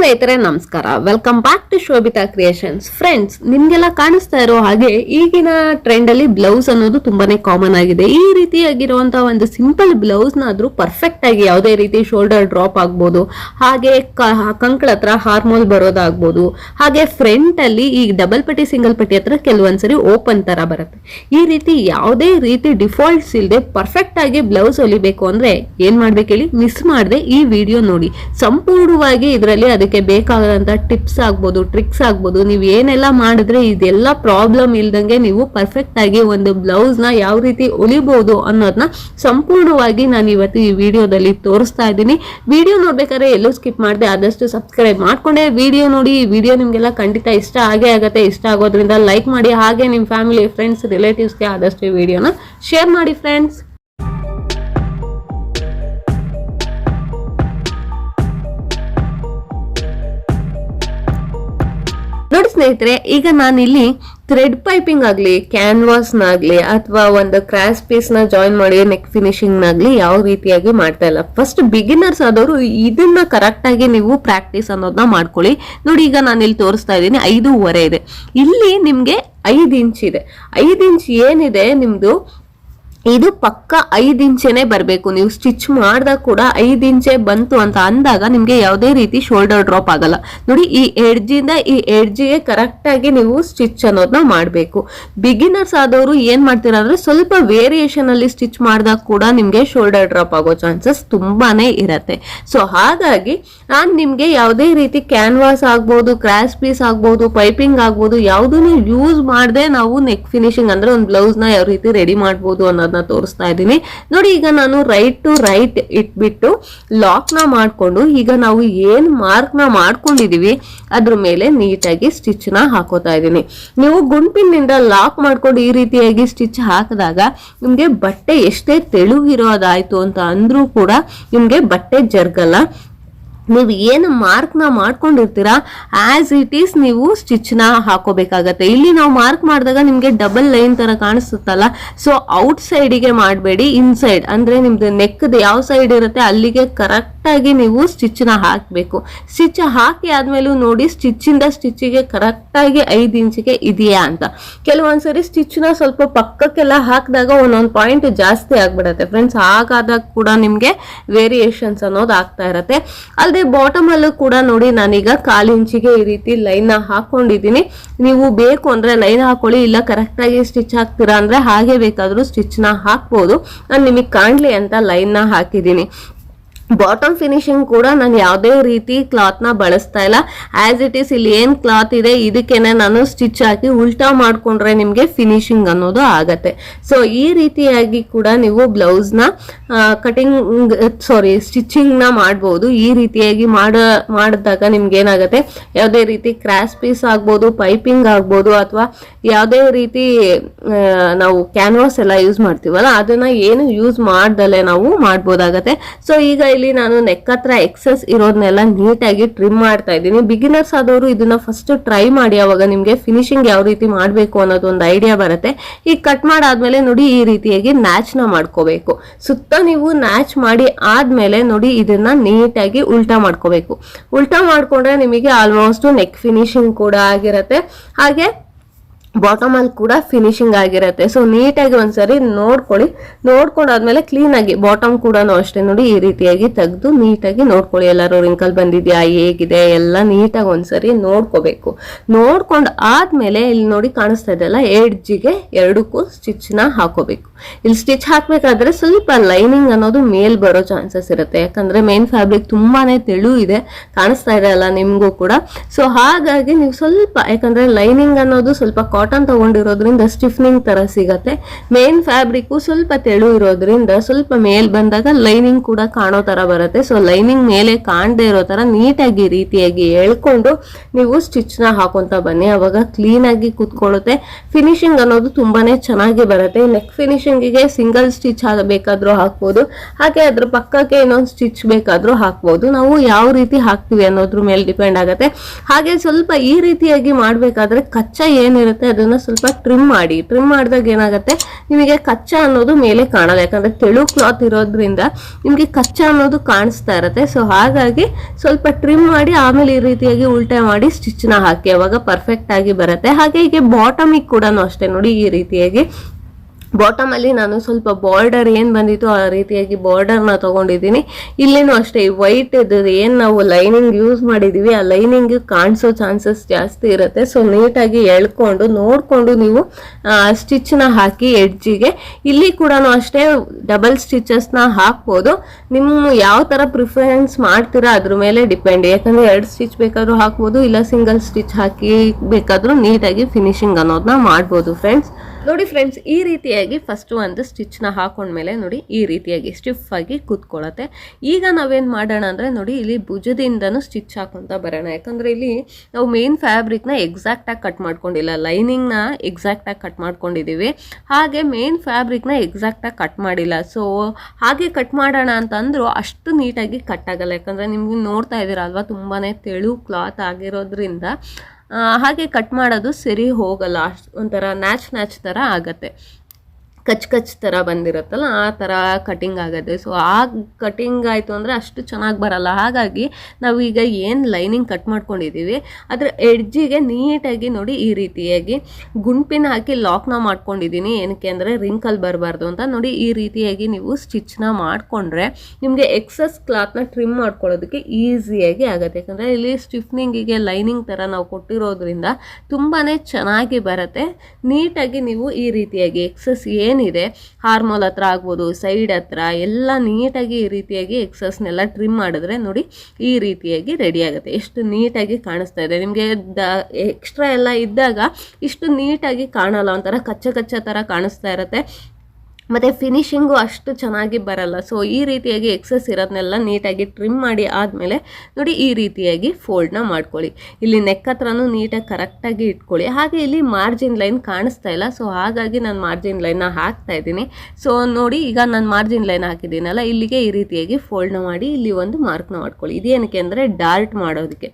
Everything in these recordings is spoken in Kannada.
ಸ್ನೇಹಿತರೆ, ನಮಸ್ಕಾರ. Welcome back to Shobhita creations friends ನಿಮ್ಗೆಲ್ಲ ಕಾಣಿಸ್ತಾ ಇರೋ ಹಾಗೆ ಈಗಿನ ಟ್ರೆಂಡ್ ಅಲ್ಲಿ ಬ್ಲೌಸ್ ಅನ್ನೋದು ತುಂಬಾನೇ ಕಾಮನ್ ಆಗಿದೆ. ಈ ರೀತಿಯಾಗಿರುವಂತಹ ಒಂದು ಸಿಂಪಲ್ ಬ್ಲೌಸ್ ನಾದ್ರೂ ಪರ್ಫೆಕ್ಟ್ ಆಗಿ ಯಾವುದೇ ರೀತಿ ಶೋಲ್ಡರ್ ಡ್ರಾಪ್ ಆಗ್ಬೋದು, ಹಾಗೆ ಕಂಕಳ ಹತ್ರ ಹಾರ್ಮೋಲ್ ಬರೋದಾಗ್ಬೋದು, ಹಾಗೆ ಫ್ರಂಟ್ ಅಲ್ಲಿ ಈ ಡಬಲ್ ಪಟ್ಟಿ ಸಿಂಗಲ್ ಪಟ್ಟಿ ಹತ್ರ ಕೆಲವೊಂದ್ಸರಿ ಓಪನ್ ತರ ಬರುತ್ತೆ. ಈ ರೀತಿ ಯಾವುದೇ ರೀತಿ ಡಿಫಾಲ್ಟ್ಸ್ ಇಲ್ಲದೆ ಪರ್ಫೆಕ್ಟ್ ಆಗಿ ಬ್ಲೌಸ್ ಹೊಲಿಬೇಕು ಅಂದ್ರೆ ಏನ್ ಮಾಡ್ಬೇಕು ಹೇಳಿ ಮಿಸ್ ಮಾಡದೆ ಈ ವಿಡಿಯೋ ನೋಡಿ. ಸಂಪೂರ್ಣವಾಗಿ ಇದರಲ್ಲಿ ಅದಕ್ಕೆ ಬೇಕಾದಂತ ಟಿಪ್ಸ್ ಆಗ್ಬೋದು ಟ್ರಿಕ್ಸ್ ಆಗ್ಬೋದು, ನೀವು ಏನೆಲ್ಲ ಮಾಡಿದ್ರೆ ಇದೆಲ್ಲ ಪ್ರಾಬ್ಲಮ್ ಇಲ್ದಂಗೆ ನೀವು ಪರ್ಫೆಕ್ಟ್ ಆಗಿ ಒಂದು ಬ್ಲೌಸ್ನ ಯಾವ ರೀತಿ ಹೊಲಿಬಹುದು ಅನ್ನೋದನ್ನ ಸಂಪೂರ್ಣವಾಗಿ ನಾನು ಇವತ್ತು ಈ ವಿಡಿಯೋದಲ್ಲಿ ತೋರಿಸ್ತಾ ಇದ್ದೀನಿ. ವಿಡಿಯೋ ನೋಡ್ಬೇಕಾದ್ರೆ ಎಲ್ಲೂ ಸ್ಕಿಪ್ ಮಾಡಿದೆ ಆದಷ್ಟು ಸಬ್ಸ್ಕ್ರೈಬ್ ಮಾಡ್ಕೊಂಡೆ. ವಿಡಿಯೋ ನೋಡಿ, ಈ ವಿಡಿಯೋ ನಿಮಗೆಲ್ಲ ಖಂಡಿತ ಇಷ್ಟ ಆಗೇ ಆಗುತ್ತೆ. ಇಷ್ಟ ಆಗೋದ್ರಿಂದ ಲೈಕ್ ಮಾಡಿ. ಹಾಗೆ ನಿಮ್ಮ ಫ್ಯಾಮಿಲಿ ಫ್ರೆಂಡ್ಸ್ ರಿಲೇಟಿವ್ಸ್ಗೆ ಆದಷ್ಟು ವಿಡಿಯೋನ ಶೇರ್ ಮಾಡಿ ಫ್ರೆಂಡ್ಸ್ ನೋಡಿ ಸ್ನೇಹಿತರೆ, ಈಗ ನಾನಿಲ್ಲಿ ಥ್ರೆಡ್ ಪೈಪಿಂಗ್ ಆಗಲಿ ಕ್ಯಾನ್ವಾಸ್ನಾಗ್ಲಿ ಅಥವಾ ಒಂದು ಕ್ರಾಸ್ ಪೀಸ್ನ ಜಾಯಿನ್ ಮಾಡಿ ನೆಕ್ ಫಿನಿಶಿಂಗ್ನಾಗಲಿ ಯಾವ ರೀತಿಯಾಗಿ ಮಾಡ್ತಾ ಇಲ್ಲ. ಫಸ್ಟ್ ಬಿಗಿನರ್ಸ್ ಆದವರು ಇದನ್ನ ಕರೆಕ್ಟಾಗಿ ನೀವು ಪ್ರಾಕ್ಟೀಸ್ ಅನ್ನೋದನ್ನ ಮಾಡ್ಕೊಳ್ಳಿ. ನೋಡಿ, ಈಗ ನಾನು ಇಲ್ಲಿ ತೋರಿಸ್ತಾ ಇದ್ದೀನಿ, ಐದೂವರೆ ಇದೆ. ಇಲ್ಲಿ ನಿಮಗೆ ಐದು ಇಂಚ್ ಇದೆ. ಐದು ಇಂಚ್ ಏನಿದೆ, ನಿಮ್ದು ಇದು ಪಕ್ಕ ಐದು ಇಂಚೆನೆ ಬರಬೇಕು. ನೀವು ಸ್ಟಿಚ್ ಮಾಡಿದಾಗ ಕೂಡ ಐದು ಇಂಚೆ ಬಂತು ಅಂತ ಅಂದಾಗ ನಿಮಗೆ ಯಾವುದೇ ರೀತಿ ಶೋಲ್ಡರ್ ಡ್ರಾಪ್ ಆಗಲ್ಲ. ನೋಡಿ, ಈ ಎಡ್ಜಿಂದ ಈ ಎಡ್ಜಿಗೆ ಕರೆಕ್ಟಾಗಿ ನೀವು ಸ್ಟಿಚ್ ಅನ್ನೋದನ್ನ ಮಾಡಬೇಕು. ಬಿಗಿನರ್ಸ್ ಆದವರು ಏನು ಮಾಡ್ತೀರಾ ಅಂದ್ರೆ ಸ್ವಲ್ಪ ವೇರಿಯೇಷನಲ್ಲಿ ಸ್ಟಿಚ್ ಮಾಡಿದಾಗ ಕೂಡ ನಿಮಗೆ ಶೋಲ್ಡರ್ ಡ್ರಾಪ್ ಆಗೋ ಚಾನ್ಸಸ್ ತುಂಬಾ ಇರತ್ತೆ. ಸೊ ಹಾಗಾಗಿ ನಾನು ನಿಮಗೆ ಯಾವುದೇ ರೀತಿ ಕ್ಯಾನ್ವಾಸ್ ಆಗ್ಬೋದು ಕ್ರಾಸ್ ಪೀಸ್ ಆಗ್ಬೋದು ಪೈಪಿಂಗ್ ಆಗ್ಬೋದು, ಯಾವುದನ್ನು ಯೂಸ್ ಮಾಡದೆ ನಾವು ನೆಕ್ ಫಿನಿಶಿಂಗ್ ಅಂದರೆ ಒಂದು ಬ್ಲೌಸ್ನ ಯಾವ ರೀತಿ ರೆಡಿ ಮಾಡ್ಬೋದು ಅನ್ನೋದನ್ನ ತೋರಿಸ್ತಾ ಇದ್ದೀನಿ. ನೋಡಿ, ಈಗ ನಾನು ರೈಟ್ ಟು ರೈಟ್ ಇಟ್ಬಿಟ್ಟು ಲಾಕ್ನ ಮಾಡ್ಕೊಂಡು, ಈಗ ನಾವು ಏನ್ ಮಾರ್ಕ್ನ ಮಾಡ್ಕೊಂಡಿದೀವಿ, ಅದ್ರ ಮೇಲೆ ನೀಟಾಗಿ ಸ್ಟಿಚ್ನ ಹಾಕೋತಾ ಇದ್ದೀನಿ. ನೀವು ಗುಂಪಿನಿಂದ ಲಾಕ್ ಮಾಡ್ಕೊಂಡು ಈ ರೀತಿಯಾಗಿ ಸ್ಟಿಚ್ ಹಾಕಿದಾಗ ನಿಮ್ಗೆ ಬಟ್ಟೆ ಎಷ್ಟೇ ತೆಳು ಇರೋದಾಯ್ತು ಅಂತ ಅಂದ್ರೂ ಕೂಡ ನಿಮ್ಗೆ ಬಟ್ಟೆ ಜರ್ಗಲ್ಲ. ನೀವು ಏನು ಮಾರ್ಕ್ನ ಮಾಡ್ಕೊಂಡಿರ್ತೀರಾ ಆಸ್ ಇಟ್ ಈಸ್ ನೀವು ಸ್ಟಿಚ್ನ ಹಾಕೋಬೇಕಾಗತ್ತೆ. ಇಲ್ಲಿ ನಾವು ಮಾರ್ಕ್ ಮಾಡಿದಾಗ ನಿಮಗೆ ಡಬಲ್ ಲೈನ್ ತರ ಕಾಣಿಸುತ್ತಲ್ಲ. ಸೊ ಔಟ್ ಸೈಡಿಗೆ ಮಾಡಬೇಡಿ ಇನ್ಸೈಡ್ ಅಂದ್ರೆ ನಿಮ್ದು ನೆಕ್ ಯಾವ ಸೈಡ್ ಇರುತ್ತೆ, ಅಲ್ಲಿಗೆ ಕರೆಕ್ಟಾಗಿ ನೀವು ಸ್ಟಿಚ್ನ ಹಾಕಬೇಕು. ಸ್ಟಿಚ್ ಹಾಕಿ ಆದಮೇಲೂ ನೋಡಿ ಸ್ಟಿಚ್ ಸ್ಟಿಚ್ಚಿಗೆ ಕರೆಕ್ಟಾಗಿ ಐದು ಇಂಚಿಗೆ ಇದೆಯಾ ಅಂತ. ಕೆಲವೊಂದ್ಸರಿ ಸ್ಟಿಚ್ನ ಸ್ವಲ್ಪ ಪಕ್ಕಕ್ಕೆಲ್ಲ ಹಾಕಿದಾಗ ಒಂದೊಂದು ಪಾಯಿಂಟ್ ಜಾಸ್ತಿ ಆಗ್ಬಿಡತ್ತೆ. ಫ್ರೆಂಡ್ಸ್ ಹಾಗಾದಾಗ ಕೂಡ ನಿಮಗೆ ವೇರಿಯೇಷನ್ಸ್ ಅನ್ನೋದು ಆಗ್ತಾ ಇರತ್ತೆ. ಅಲ್ಲದೆ ಬಾಟಮ್ ಅಲ್ಲೂ ಕೂಡ ನೋಡಿ ನಾನೀಗ ಕಾಲು ಇಂಚಿಗೆ ಈ ರೀತಿ ಲೈನ್ನ ಹಾಕೊಂಡಿದ್ದೀನಿ. ನೀವು ಬೇಕು ಅಂದ್ರೆ ಲೈನ್ ಹಾಕೊಳ್ಳಿ, ಇಲ್ಲ ಕರೆಕ್ಟ್ ಆಗಿ ಸ್ಟಿಚ್ ಹಾಕ್ತೀರಾ ಅಂದ್ರೆ ಹಾಗೆ ಬೇಕಾದ್ರೂ ಸ್ಟಿಚ್ನ ಹಾಕ್ಬಹುದು ನಾನು ನಿಮಗೆ ಕಾಣ್ಲಿ ಅಂತ ಲೈನ್ನ ಹಾಕಿದ್ದೀನಿ. ಬಾಟಮ್ ಫಿನಿಶಿಂಗ್ ಕೂಡ ನಾನು ಯಾವುದೇ ರೀತಿ ಕ್ಲಾತ್ನ ಬಳಸ್ತಾ ಇಲ್ಲ. ಆ್ಯಸ್ ಇಟ್ ಈಸ್ ಇಲ್ಲಿ ಏನು ಕ್ಲಾತ್ ಇದೆ, ಇದಕ್ಕೇನೆ ನಾನು ಸ್ಟಿಚ್ ಹಾಕಿ ಉಲ್ಟಾ ಮಾಡ್ಕೊಂಡ್ರೆ ನಿಮಗೆ ಫಿನಿಶಿಂಗ್ ಅನ್ನೋದು ಆಗತ್ತೆ. ಸೊ ಈ ರೀತಿಯಾಗಿ ಕೂಡ ನೀವು ಬ್ಲೌಸ್ನ ಕಟಿಂಗ್ ಸಾರಿ ಸ್ಟಿಚಿಂಗ್ನ ಮಾಡ್ಬೋದು. ಈ ರೀತಿಯಾಗಿ ಮಾಡ, ಮಾಡಿದಾಗ ನಿಮ್ಗೆ ಏನಾಗುತ್ತೆ ಯಾವುದೇ ರೀತಿ ಕ್ರಾಸ್ ಪೀಸ್ ಆಗ್ಬೋದು ಪೈಪಿಂಗ್ ಆಗ್ಬೋದು, ಅಥವಾ ಯಾವುದೇ ರೀತಿ ನಾವು ಕ್ಯಾನ್ವಾಸ್ ಎಲ್ಲ ಯೂಸ್ ಮಾಡ್ತೀವಲ್ಲ, ಅದನ್ನ ಏನು ಯೂಸ್ ಮಾಡ್ದಲೆ ನಾವು ಮಾಡ್ಬೋದಾಗತ್ತೆ. ಸೊ ಈಗ ಇಲ್ಲಿ ನಾನು ನೆಕ್ ಹತ್ರ ಎಕ್ಸಸ್ ಇರೋದನ್ನೆಲ್ಲ ನೀಟಾಗಿ ಟ್ರಿಮ್ ಮಾಡ್ತಾ ಇದ್ದೀನಿ. ಬಿಗಿನರ್ಸ್ ಆದವರು ಇದನ್ನ ಫಸ್ಟ್ ಟ್ರೈ ಮಾಡಿ, ಅವಾಗ ನಿಮ್ಗೆ ಫಿನಿಶಿಂಗ್ ಯಾವ ರೀತಿ ಮಾಡಬೇಕು ಅನ್ನೋದು ಒಂದು ಐಡಿಯಾ ಬರುತ್ತೆ. ಈಗ ಕಟ್ ಮಾಡಾದ್ಮೇಲೆ ನೋಡಿ ಈ ರೀತಿಯಾಗಿ ನ್ಯಾಚ್ನ ಮಾಡ್ಕೋಬೇಕು. ಸುತ್ತ ನೀವು ನ್ಯಾಚ್ ಮಾಡಿ ಆದ್ಮೇಲೆ ನೋಡಿ ಇದನ್ನ ನೀಟಾಗಿ ಉಲ್ಟಾ ಮಾಡ್ಕೋಬೇಕು. ಉಲ್ಟಾ ಮಾಡ್ಕೊಂಡ್ರೆ ನಿಮಗೆ ಆಲ್ಮೋಸ್ಟ್ ನೆಕ್ ಫಿನಿಶಿಂಗ್ ಕೂಡ ಆಗಿರತ್ತೆ. ಹಾಗೆ ಬಾಟಮ್ ಅಲ್ಲಿ ಕೂಡ ಫಿನಿಶಿಂಗ್ ಆಗಿರುತ್ತೆ. ಸೊ ನೀಟಾಗಿ ಒಂದ್ಸರಿ ನೋಡ್ಕೊಳ್ಳಿ. ನೋಡ್ಕೊಂಡಾದ್ಮೇಲೆ ಕ್ಲೀನ್ ಆಗಿ ಬಾಟಮ್ ಕೂಡ ಅಷ್ಟೇ ನೋಡಿ ಈ ರೀತಿಯಾಗಿ ತೆಗೆದು ನೀಟಾಗಿ ನೋಡ್ಕೊಳ್ಳಿ. ಎಲ್ಲರೂ ರಿಂಕಲ್ ಬಂದಿದ್ಯಾ, ಹೇಗಿದೆ, ಎಲ್ಲ ನೀಟಾಗಿ ಒಂದ್ಸರಿ ನೋಡ್ಕೋಬೇಕು. ನೋಡ್ಕೊಂಡು ಆದ್ಮೇಲೆ ಇಲ್ಲಿ ನೋಡಿ ಕಾಣಿಸ್ತಾ ಇದೆಯಲ್ಲ ಎಡ್ಜಿಗೆ ಎರಡಕ್ಕೂ ಸ್ಟಿಚ್ನ ಹಾಕೋಬೇಕು. ಇಲ್ಲಿ ಸ್ಟಿಚ್ ಹಾಕಬೇಕಾದ್ರೆ ಸ್ವಲ್ಪ ಲೈನಿಂಗ್ ಅನ್ನೋದು ಮೇಲ್ ಬರೋ ಚಾನ್ಸಸ್ ಇರುತ್ತೆ. ಯಾಕಂದ್ರೆ ಮೇನ್ ಫ್ಯಾಬ್ರಿಕ್ ತುಂಬಾನೇ ತೆಳು ಇದೆ ಕಾಣಿಸ್ತಾ ಇದೆ ಅಲ್ಲ ನಿಮ್ಗೂ ಕೂಡ. ಸೊ ಹಾಗಾಗಿ ನೀವು ಸ್ವಲ್ಪ, ಯಾಕಂದ್ರೆ ಲೈನಿಂಗ್ ಅನ್ನೋದು ಸ್ವಲ್ಪ ಕಾಟನ್ ತಗೊಂಡಿರೋದ್ರಿಂದ ಸ್ಟಿಫ್ನಿಂಗ್ ತರ ಸಿಗತ್ತೆ. ಮೇನ್ ಫ್ಯಾಬ್ರಿಕ್ ಸ್ವಲ್ಪ ತೆಳು ಇರೋದ್ರಿಂದ ಸ್ವಲ್ಪ ಮೇಲ್ ಬಂದಾಗ ಲೈನಿಂಗ್ ಕೂಡ ಕಾಣೋ ತರ ಬರುತ್ತೆ. ಸೊ ಲೈನಿಂಗ್ ಮೇಲೆ ಕಾಣದೇ ಇರೋ ತರ ನೀಟಾಗಿ ರೀತಿಯಾಗಿ ಎಳ್ಕೊಂಡು ನೀವು ಸ್ಟಿಚ್ನ ಹಾಕೊಂತ ಬನ್ನಿ. ಅವಾಗ ಕ್ಲೀನ್ ಆಗಿ ಕೂತ್ಕೊಳ್ಳುತ್ತೆ. ಫಿನಿಶಿಂಗ್ ಅನ್ನೋದು ತುಂಬಾನೇ ಚೆನ್ನಾಗಿ ಬರುತ್ತೆ. ನೆಕ್ ಫಿನಿಶಿಂಗಿಗೆ ಸಿಂಗಲ್ ಸ್ಟಿಚ್ ಬೇಕಾದ್ರೂ ಹಾಕ್ಬೋದು. ಹಾಗೆ ಅದ್ರ ಪಕ್ಕಕ್ಕೆ ಇನ್ನೊಂದು ಸ್ಟಿಚ್ ಬೇಕಾದ್ರೂ ಹಾಕ್ಬೋದು. ನಾವು ಯಾವ ರೀತಿ ಹಾಕ್ತೀವಿ ಅನ್ನೋದ್ರ ಮೇಲೆ ಡಿಪೆಂಡ್ ಆಗುತ್ತೆ. ಹಾಗೆ ಸ್ವಲ್ಪ ಈ ರೀತಿಯಾಗಿ ಮಾಡ್ಬೇಕಾದ್ರೆ ಕಚ್ಚಾ ಏನಿರುತ್ತೆ ಅದನ್ನ ಸ್ವಲ್ಪ ಟ್ರಿಮ್ ಮಾಡಿ. ಟ್ರಿಮ್ ಮಾಡಿದಾಗ ಏನಾಗುತ್ತೆ? ನಿಮಗೆ ಕಚ್ಚಾ ಅನ್ನೋದು ಮೇಲೆ ಕಾಣಲ್ಲ. ಯಾಕಂದ್ರೆ ತೆಳು ಕ್ಲಾತ್ ಇರೋದ್ರಿಂದ ನಿಮಗೆ ಕಚ್ಚಾ ಅನ್ನೋದು ಕಾಣಿಸ್ತಾ ಇರುತ್ತೆ. ಸೊ ಹಾಗಾಗಿ ಸ್ವಲ್ಪ ಟ್ರಿಮ್ ಮಾಡಿ, ಆಮೇಲೆ ಈ ರೀತಿಯಾಗಿ ಉಲ್ಟೆ ಮಾಡಿ ಸ್ಟಿಚ್ನ ಹಾಕಿ. ಅವಾಗ ಪರ್ಫೆಕ್ಟ್ ಆಗಿ ಬರುತ್ತೆ. ಹಾಗೆ ಹೀಗೆ ಬಾಟಮಿಗೆ ಕೂಡ ಅಷ್ಟೇ. ನೋಡಿ ಈ ರೀತಿಯಾಗಿ ಬಾಟಮ್ ಅಲ್ಲಿ ನಾನು ಸ್ವಲ್ಪ ಬಾರ್ಡರ್ ಏನು ಬಂದಿತ್ತು ಆ ರೀತಿಯಾಗಿ ಬಾರ್ಡರ್ನ ತಗೊಂಡಿದ್ದೀನಿ. ಇಲ್ಲಿನೂ ಅಷ್ಟೇ ವೈಟ್ ಏನ್ ನಾವು ಲೈನಿಂಗ್ ಯೂಸ್ ಮಾಡಿದೀವಿ, ಆ ಲೈನಿಂಗ್ ಕಾಣಿಸೋ ಚಾನ್ಸಸ್ ಜಾಸ್ತಿ ಇರುತ್ತೆ. ಸೊ ನೀಟಾಗಿ ಎಳ್ಕೊಂಡು, ನೋಡಿಕೊಂಡು ನೀವು ಸ್ಟಿಚ್ನ ಹಾಕಿ ಎಡ್ಜಿಗೆ ಇಲ್ಲಿ ಕೂಡ ಅಷ್ಟೇ ಡಬಲ್ ಸ್ಟಿಚಸ್ನ ಹಾಕ್ಬೋದು. ನಿಮ್ಮ ಯಾವ ತರ ಪ್ರಿಫರೆನ್ಸ್ ಮಾಡ್ತೀರಾ ಅದ್ರ ಮೇಲೆ ಡಿಪೆಂಡ್ ಯಾಕಂದ್ರೆ ಎರಡು ಸ್ಟಿಚ್ ಬೇಕಾದರೂ ಹಾಕ್ಬೋದು, ಇಲ್ಲ ಸಿಂಗಲ್ ಸ್ಟಿಚ್ ಹಾಕಿ ಬೇಕಾದರೂ ನೀಟಾಗಿ ಫಿನಿಶಿಂಗ್ ಅನ್ನೋದನ್ನ ಮಾಡ್ಬೋದು ಫ್ರೆಂಡ್ಸ್ ನೋಡಿ ಫ್ರೆಂಡ್ಸ್, ಈ ರೀತಿಯಾಗಿ ಫಸ್ಟು ಒಂದು ಸ್ಟಿಚ್ನ ಹಾಕೊಂಡ್ಮೇಲೆ ನೋಡಿ ಈ ರೀತಿಯಾಗಿ ಸ್ಟಿಫ್ ಆಗಿ ಕೂತ್ಕೊಳ್ಳುತ್ತೆ. ಈಗ ನಾವೇನು ಮಾಡೋಣ ಅಂದರೆ ನೋಡಿ, ಇಲ್ಲಿ ಭುಜದಿಂದನೂ ಸ್ಟಿಚ್ ಹಾಕೊತ ಬರೋಣ. ಯಾಕಂದರೆ ಇಲ್ಲಿ ನಾವು ಮೇನ್ ಫ್ಯಾಬ್ರಿಕ್ನ ಎಕ್ಸಾಕ್ಟಾಗಿ ಕಟ್ ಮಾಡ್ಕೊಂಡಿಲ್ಲ. ಲೈನಿಂಗ್ನ ಎಕ್ಸಾಕ್ಟಾಗಿ ಕಟ್ ಮಾಡ್ಕೊಂಡಿದ್ದೀವಿ ಹಾಗೆ ಮೇನ್ ಫ್ಯಾಬ್ರಿಕ್ನ ಎಕ್ಸಾಕ್ಟಾಗಿ ಕಟ್ ಮಾಡಿಲ್ಲ. ಸೊ ಹಾಗೆ ಕಟ್ ಮಾಡೋಣ ಅಂತಂದರೂ ಅಷ್ಟು ನೀಟಾಗಿ ಕಟ್ ಆಗಲ್ಲ. ಯಾಕಂದರೆ ನಿಮಗೆ ನೋಡ್ತಾ ಇದ್ದೀರಲ್ವಾ ತುಂಬಾ ತೆಳು ಕ್ಲಾತ್ ಆಗಿರೋದ್ರಿಂದ. ಹಾಗೆ ಕಟ್ ಮಾಡೋದು ಸರಿ ಹೋಗಲ್ಲ. ಅಷ್ಟು ಒಂಥರ ನ್ಯಾಚ್ ನ್ಯಾಚ್ ಥರ ಆಗತ್ತೆ. ಕಚ್ ಕಚ್ ಥರ ಬಂದಿರುತ್ತಲ್ಲ, ಆ ಥರ ಕಟಿಂಗ್ ಆಗುತ್ತೆ ಸೊ ಆ ಕಟಿಂಗ್ ಆಯಿತು ಅಂದರೆ ಅಷ್ಟು ಚೆನ್ನಾಗಿ ಬರಲ್ಲ. ಹಾಗಾಗಿ ನಾವೀಗ ಏನು ಲೈನಿಂಗ್ ಕಟ್ ಮಾಡ್ಕೊಂಡಿದ್ದೀವಿ ಅದರ ಎಡ್ಜಿಗೆ ನೀಟಾಗಿ ನೋಡಿ ಈ ರೀತಿಯಾಗಿ ಗುಂಪಿನ ಹಾಕಿ ಲಾಕ್ನ ಮಾಡ್ಕೊಂಡಿದ್ದೀನಿ ಏನಕ್ಕೆ ಅಂದರೆ ರಿಂಕಲ್ ಬರಬಾರ್ದು ಅಂತ ನೋಡಿ ಈ ರೀತಿಯಾಗಿ ನೀವು ಸ್ಟಿಚ್ನ ಮಾಡಿಕೊಂಡ್ರೆ ನಿಮಗೆ ಎಕ್ಸಸ್ ಕ್ಲಾತ್ನ ಟ್ರಿಮ್ ಮಾಡ್ಕೊಳ್ಳೋದಕ್ಕೆ ಈಸಿಯಾಗಿ ಆಗುತ್ತೆ. ಯಾಕಂದರೆ ಇಲ್ಲಿ ಸ್ಟಿಫ್ನಿಂಗಿಗೆ ಲೈನಿಂಗ್ ಥರ ನಾವು ಕೊಟ್ಟಿರೋದ್ರಿಂದ ತುಂಬಾ ಚೆನ್ನಾಗಿ ಬರುತ್ತೆ. ನೀಟಾಗಿ ನೀವು ಈ ರೀತಿಯಾಗಿ ಎಕ್ಸಸ್ ಏನಿದೆ ಹಾರ್ಮೋಲ್ ಹತ್ರ ಆಗ್ಬೋದು ಸೈಡ್ ಹತ್ರ ಎಲ್ಲ ನೀಟಾಗಿ ಈ ರೀತಿಯಾಗಿ ಎಕ್ಸಸ್ನೆಲ್ಲ ಟ್ರಿಮ್ ಮಾಡಿದ್ರೆ ನೋಡಿ ಈ ರೀತಿಯಾಗಿ ರೆಡಿ ಆಗುತ್ತೆ. ಎಷ್ಟು ನೀಟಾಗಿ ಕಾಣಿಸ್ತಾ ಇದೆ. ನಿಮಗೆ ದ ಎಕ್ಸ್ಟ್ರಾ ಎಲ್ಲ ಇದ್ದಾಗ ಇಷ್ಟು ನೀಟಾಗಿ ಕಾಣಲ್ಲ, ಒಂಥರ ಕಚ್ಚ ಕಚ್ಚ ಥರ ಕಾಣಿಸ್ತಾ ಇರುತ್ತೆ. ಮತ್ತು ಫಿನಿಶಿಂಗು ಅಷ್ಟು ಚೆನ್ನಾಗಿ ಬರಲ್ಲ. ಸೊ ಈ ರೀತಿಯಾಗಿ ಎಕ್ಸಸ್ ಇರೋದನ್ನೆಲ್ಲ ನೀಟಾಗಿ ಟ್ರಿಮ್ ಮಾಡಿ ಆದಮೇಲೆ ನೋಡಿ ಈ ರೀತಿಯಾಗಿ ಫೋಲ್ಡ್ನ ಮಾಡ್ಕೊಳ್ಳಿ. ಇಲ್ಲಿ ನೆಕ್ ಹತ್ರನೂ ನೀಟಾಗಿ ಕರೆಕ್ಟಾಗಿ ಇಟ್ಕೊಳ್ಳಿ. ಹಾಗೆ ಇಲ್ಲಿ ಮಾರ್ಜಿನ್ ಲೈನ್ ಕಾಣಿಸ್ತಾ ಇಲ್ಲ. ಸೊ ಹಾಗಾಗಿ ನಾನು ಮಾರ್ಜಿನ್ ಲೈನ್ನ ಹಾಕ್ತಾ ಇದ್ದೀನಿ. ಸೊ ನೋಡಿ ಈಗ ನಾನು ಮಾರ್ಜಿನ್ ಲೈನ್ ಹಾಕಿದ್ದೀನಲ್ಲ, ಇಲ್ಲಿಗೆ ಈ ರೀತಿಯಾಗಿ ಫೋಲ್ಡ್ನ ಮಾಡಿ ಇಲ್ಲಿ ಒಂದು ಮಾರ್ಕ್ನ ಮಾಡ್ಕೊಳ್ಳಿ. ಇದೇನಕ್ಕೆ ಅಂದರೆ ಡಾರ್ಟ್ ಮಾಡೋದಕ್ಕೆ.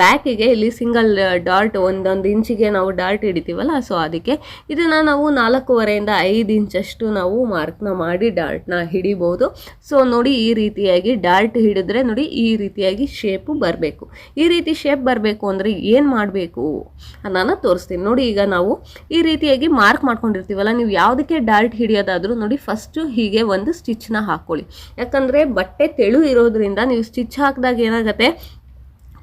ಬ್ಯಾಕಿಗೆ ಇಲ್ಲಿ ಸಿಂಗಲ್ ಡಾರ್ಟ್ ಒಂದೊಂದು ಇಂಚಿಗೆ ನಾವು ಡಾರ್ಟ್ ಹಿಡಿತೀವಲ್ಲ ಸೊ ಅದಕ್ಕೆ ಇದನ್ನು ನಾವು ನಾಲ್ಕೂವರೆಯಿಂದ ಐದು ಇಂಚಷ್ಟು ನಾವು ಮಾರ್ಕ್ನ ಮಾಡಿ ಡಾರ್ಟ್ನ ಹಿಡಿಬೋದು. ಸೊ, ನೋಡಿ ಈ ರೀತಿಯಾಗಿ ಡಾರ್ಟ್ ಹಿಡಿದ್ರೆ ನೋಡಿ ಈ ರೀತಿಯಾಗಿ ಶೇಪು ಬರಬೇಕು. ಈ ರೀತಿ ಶೇಪ್ ಬರಬೇಕು ಅಂದರೆ ಏನು ಮಾಡಬೇಕು? ನಾನು ತೋರಿಸ್ತೀನಿ. ನೋಡಿ, ಈಗ ನಾವು ಈ ರೀತಿಯಾಗಿ ಮಾರ್ಕ್ ಮಾಡ್ಕೊಂಡಿರ್ತೀವಲ್ಲ, ನೀವು ಯಾವುದಕ್ಕೆ ಡಾರ್ಟ್ ಹಿಡಿಯೋದಾದರೂ ನೋಡಿ ಫಸ್ಟು ಹೀಗೆ ಒಂದು ಸ್ಟಿಚ್ನ ಹಾಕ್ಕೊಳ್ಳಿ ಯಾಕಂದರೆ ಬಟ್ಟೆ ತೆಳು ಇರೋದ್ರಿಂದ ನೀವು ಸ್ಟಿಚ್ ಹಾಕಿದಾಗ ಏನಾಗುತ್ತೆ?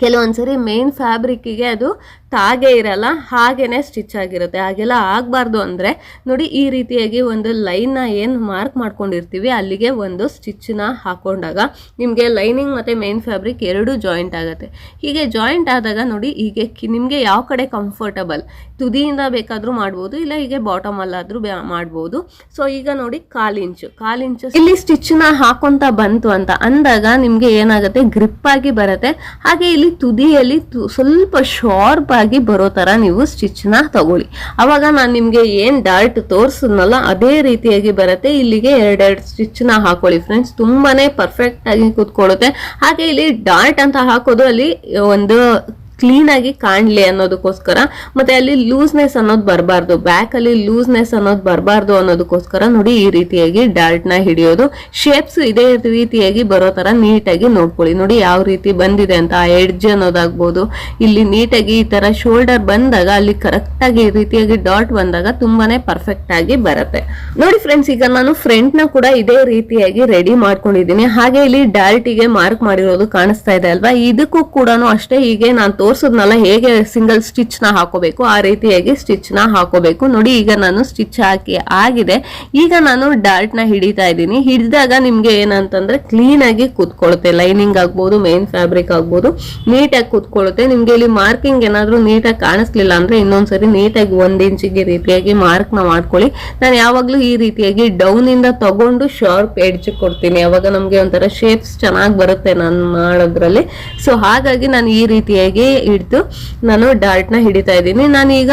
ಕೆಲವೊಂದ್ಸರಿ ಮೇನ್ ಫ್ಯಾಬ್ರಿಕ್ಕಿಗೆ ಅದು ತಾಗೆ ಇರಲ್ಲ, ಹಾಗೇನೆ ಸ್ಟಿಚ್ ಆಗಿರುತ್ತೆ. ಹಾಗೆಲ್ಲ ಆಗಬಾರ್ದು ಅಂದರೆ ನೋಡಿ ಈ ರೀತಿಯಾಗಿ ಒಂದು ಲೈನ್ನ ಏನು ಮಾರ್ಕ್ ಮಾಡ್ಕೊಂಡಿರ್ತೀವಿ, ಅಲ್ಲಿಗೆ ಒಂದು ಸ್ಟಿಚ್ನ ಹಾಕೊಂಡಾಗ ನಿಮಗೆ ಲೈನಿಂಗ್ ಮತ್ತು ಮೇನ್ ಫ್ಯಾಬ್ರಿಕ್ ಎರಡೂ ಜಾಯಿಂಟ್ ಆಗುತ್ತೆ. ಹೀಗೆ ಜಾಯಿಂಟ್ ಆದಾಗ ನೋಡಿ ಹೀಗೆ ನಿಮಗೆ ಯಾವ ಕಡೆ ಕಂಫರ್ಟಬಲ್ ತುದಿಯಿಂದ ಬೇಕಾದರೂ ಮಾಡ್ಬೋದು, ಇಲ್ಲ ಹೀಗೆ ಬಾಟಮ್ ಅಲ್ಲಾದರೂ ಮಾಡ್ಬೋದು. ಸೊ ಈಗ ನೋಡಿ ಕಾಲಿಂಚು ಕಾಲಿಂಚು ಇಲ್ಲಿ ಸ್ಟಿಚ್ನ ಹಾಕೊಂತ ಬಂತು ಅಂತ ಅಂದಾಗ ನಿಮಗೆ ಏನಾಗುತ್ತೆ ಗ್ರಿಪ್ ಆಗಿ ಬರುತ್ತೆ. ಹಾಗೆ ಇಲ್ಲಿ ತುದಿಯಲ್ಲಿ ತು- ಸ್ವಲ್ಪ ಶಾರ್ಪ್ ಆಗಿ ಬರೋ ತರ ನೀವು ಸ್ಟಿಚ್ನ ತಗೊಳ್ಳಿ. ಅವಾಗ ನಾನು ನಿಮಗೆ ಏನ್ ಡಾರ್ಟ್ ತೋರಿಸಿದ್ನಲ್ಲ, ಅದೇ ರೀತಿಯಾಗಿ ಬರುತ್ತೆ. ಇಲ್ಲಿಗೆ ಎರಡೆರಡು ಸ್ಟಿಚ್ನ ಹಾಕೊಳ್ಳಿ ಫ್ರೆಂಡ್ಸ್ ತುಂಬಾನೇ ಪರ್ಫೆಕ್ಟ್ ಆಗಿ ಕೂತ್ಕೊಳ್ಳುತ್ತೆ. ಹಾಗೆ ಇಲ್ಲಿ ಡಾರ್ಟ್ ಅಂತ ಹಾಕೋದು ಅಲ್ಲಿ ಒಂದು ಕ್ಲೀನ್ ಆಗಿ ಕಾಣ್ಲಿ ಅನ್ನೋದಕ್ಕೋಸ್ಕರ, ಮತ್ತೆ ಅಲ್ಲಿ ಲೂಸ್ನೆಸ್ ಅನ್ನೋದು ಬರಬಾರ್ದು. ಬ್ಯಾಕ್ ಅಲ್ಲಿ ಲೂಸ್ನೆಸ್ ಅನ್ನೋದು ಬರಬಾರ್ದು ಅನ್ನೋದಕ್ಕೋಸ್ಕರ ನೋಡಿ ಈ ರೀತಿಯಾಗಿ ಡಾರ್ಟ್ನ ಹಿಡಿಯೋದು. ಶೇಪ್ಸ್ ಇದೇ ರೀತಿಯಾಗಿ ಬರೋ ತರ ನೀಟಾಗಿ ನೋಡ್ಕೊಳ್ಳಿ. ನೋಡಿ ಯಾವ ರೀತಿ ಬಂದಿದೆ ಅಂತ, ಆ ಎಡ್ಜ್ ಅನ್ನೋದಾಗ್ಬೋದು. ಇಲ್ಲಿ ನೀಟಾಗಿ ಈ ತರ ಶೋಲ್ಡರ್ ಬಂದಾಗ, ಅಲ್ಲಿ ಕರೆಕ್ಟ್ ಆಗಿ ಈ ರೀತಿಯಾಗಿ ಡಾಟ್ ಬಂದಾಗ ತುಂಬಾನೇ ಪರ್ಫೆಕ್ಟ್ ಆಗಿ ಬರುತ್ತೆ. ನೋಡಿ ಫ್ರೆಂಡ್ಸ್ ಈಗ ನಾನು ಫ್ರಂಟ್ನ ಕೂಡ ಇದೇ ರೀತಿಯಾಗಿ ರೆಡಿ ಮಾಡ್ಕೊಂಡಿದ್ದೀನಿ. ಹಾಗೆ ಇಲ್ಲಿ ಡಾರ್ಟಿಗೆ ಮಾರ್ಕ್ ಮಾಡಿರೋದು ಕಾಣಿಸ್ತಾ ಇದೆ ಅಲ್ವಾ? ಇದಕ್ಕೂ ಕೂಡ ಅಷ್ಟೇ. ಹೀಗೆ ನಾನು ತೋರ್ಸದ್ನಲ್ಲ, ಹೇಗೆ ಸಿಂಗಲ್ ಸ್ಟಿಚ್ನ ಹಾಕೋಬೇಕು, ಆ ರೀತಿಯಾಗಿ ಸ್ಟಿಚ್ನ ಹಾಕೋಬೇಕು. ನೋಡಿ, ಈಗ ನಾನು ಸ್ಟಿಚ್ ಹಾಕಿ ಆಗಿದೆ. ಈಗ ನಾನು ಡಾರ್ಟ್ನ ಹಿಡಿತಾ ಇದ್ದೀನಿ. ಹಿಡಿದಾಗ ನಿಮಗೆ ಏನಂತಂದ್ರೆ ಕ್ಲೀನಾಗಿ ಕೂತ್ಕೊಳ್ಳುತ್ತೆ ಲೈನಿಂಗ್ ಆಗ್ಬೋದು ಮೇನ್ ಫ್ಯಾಬ್ರಿಕ್ ಆಗ್ಬೋದು. ನೀಟಾಗಿ ಕೂತ್ಕೊಳ್ಳುತ್ತೆ ನಿಮಗೆ ಇಲ್ಲಿ ಮಾರ್ಕಿಂಗ್ ಏನಾದರೂ ನೀಟಾಗಿ ಕಾಣಿಸ್ಲಿಲ್ಲ ಅಂದ್ರೆ ಇನ್ನೊಂದ್ಸರಿ ನೀಟಾಗಿ ಒಂದು ಇಂಚಿಗೆ ರೀತಿಯಾಗಿ ಮಾರ್ಕ್ನ ಮಾಡ್ಕೊಳ್ಳಿ. ನಾನು ಯಾವಾಗಲೂ ಈ ರೀತಿಯಾಗಿ ಡೌನಿಂದ ತಗೊಂಡು ಶಾರ್ಪ್ ಎಡ್ಜ್ ಕೊಡ್ತೀನಿ. ಅವಾಗ ನಮಗೆ ಒಂಥರ ಶೇಪ್ಸ್ ಚೆನ್ನಾಗಿ ಬರುತ್ತೆ ನಾನು ಮಾಡೋದ್ರಲ್ಲಿ. ಸೊ ಹಾಗಾಗಿ ನಾನು ಈ ರೀತಿಯಾಗಿ ಹಿಡಿದು ನಾನು ಡಾರ್ಟ್ನ ಹಿಡಿತಾ ಇದ್ದೀನಿ. ನಾನೀಗ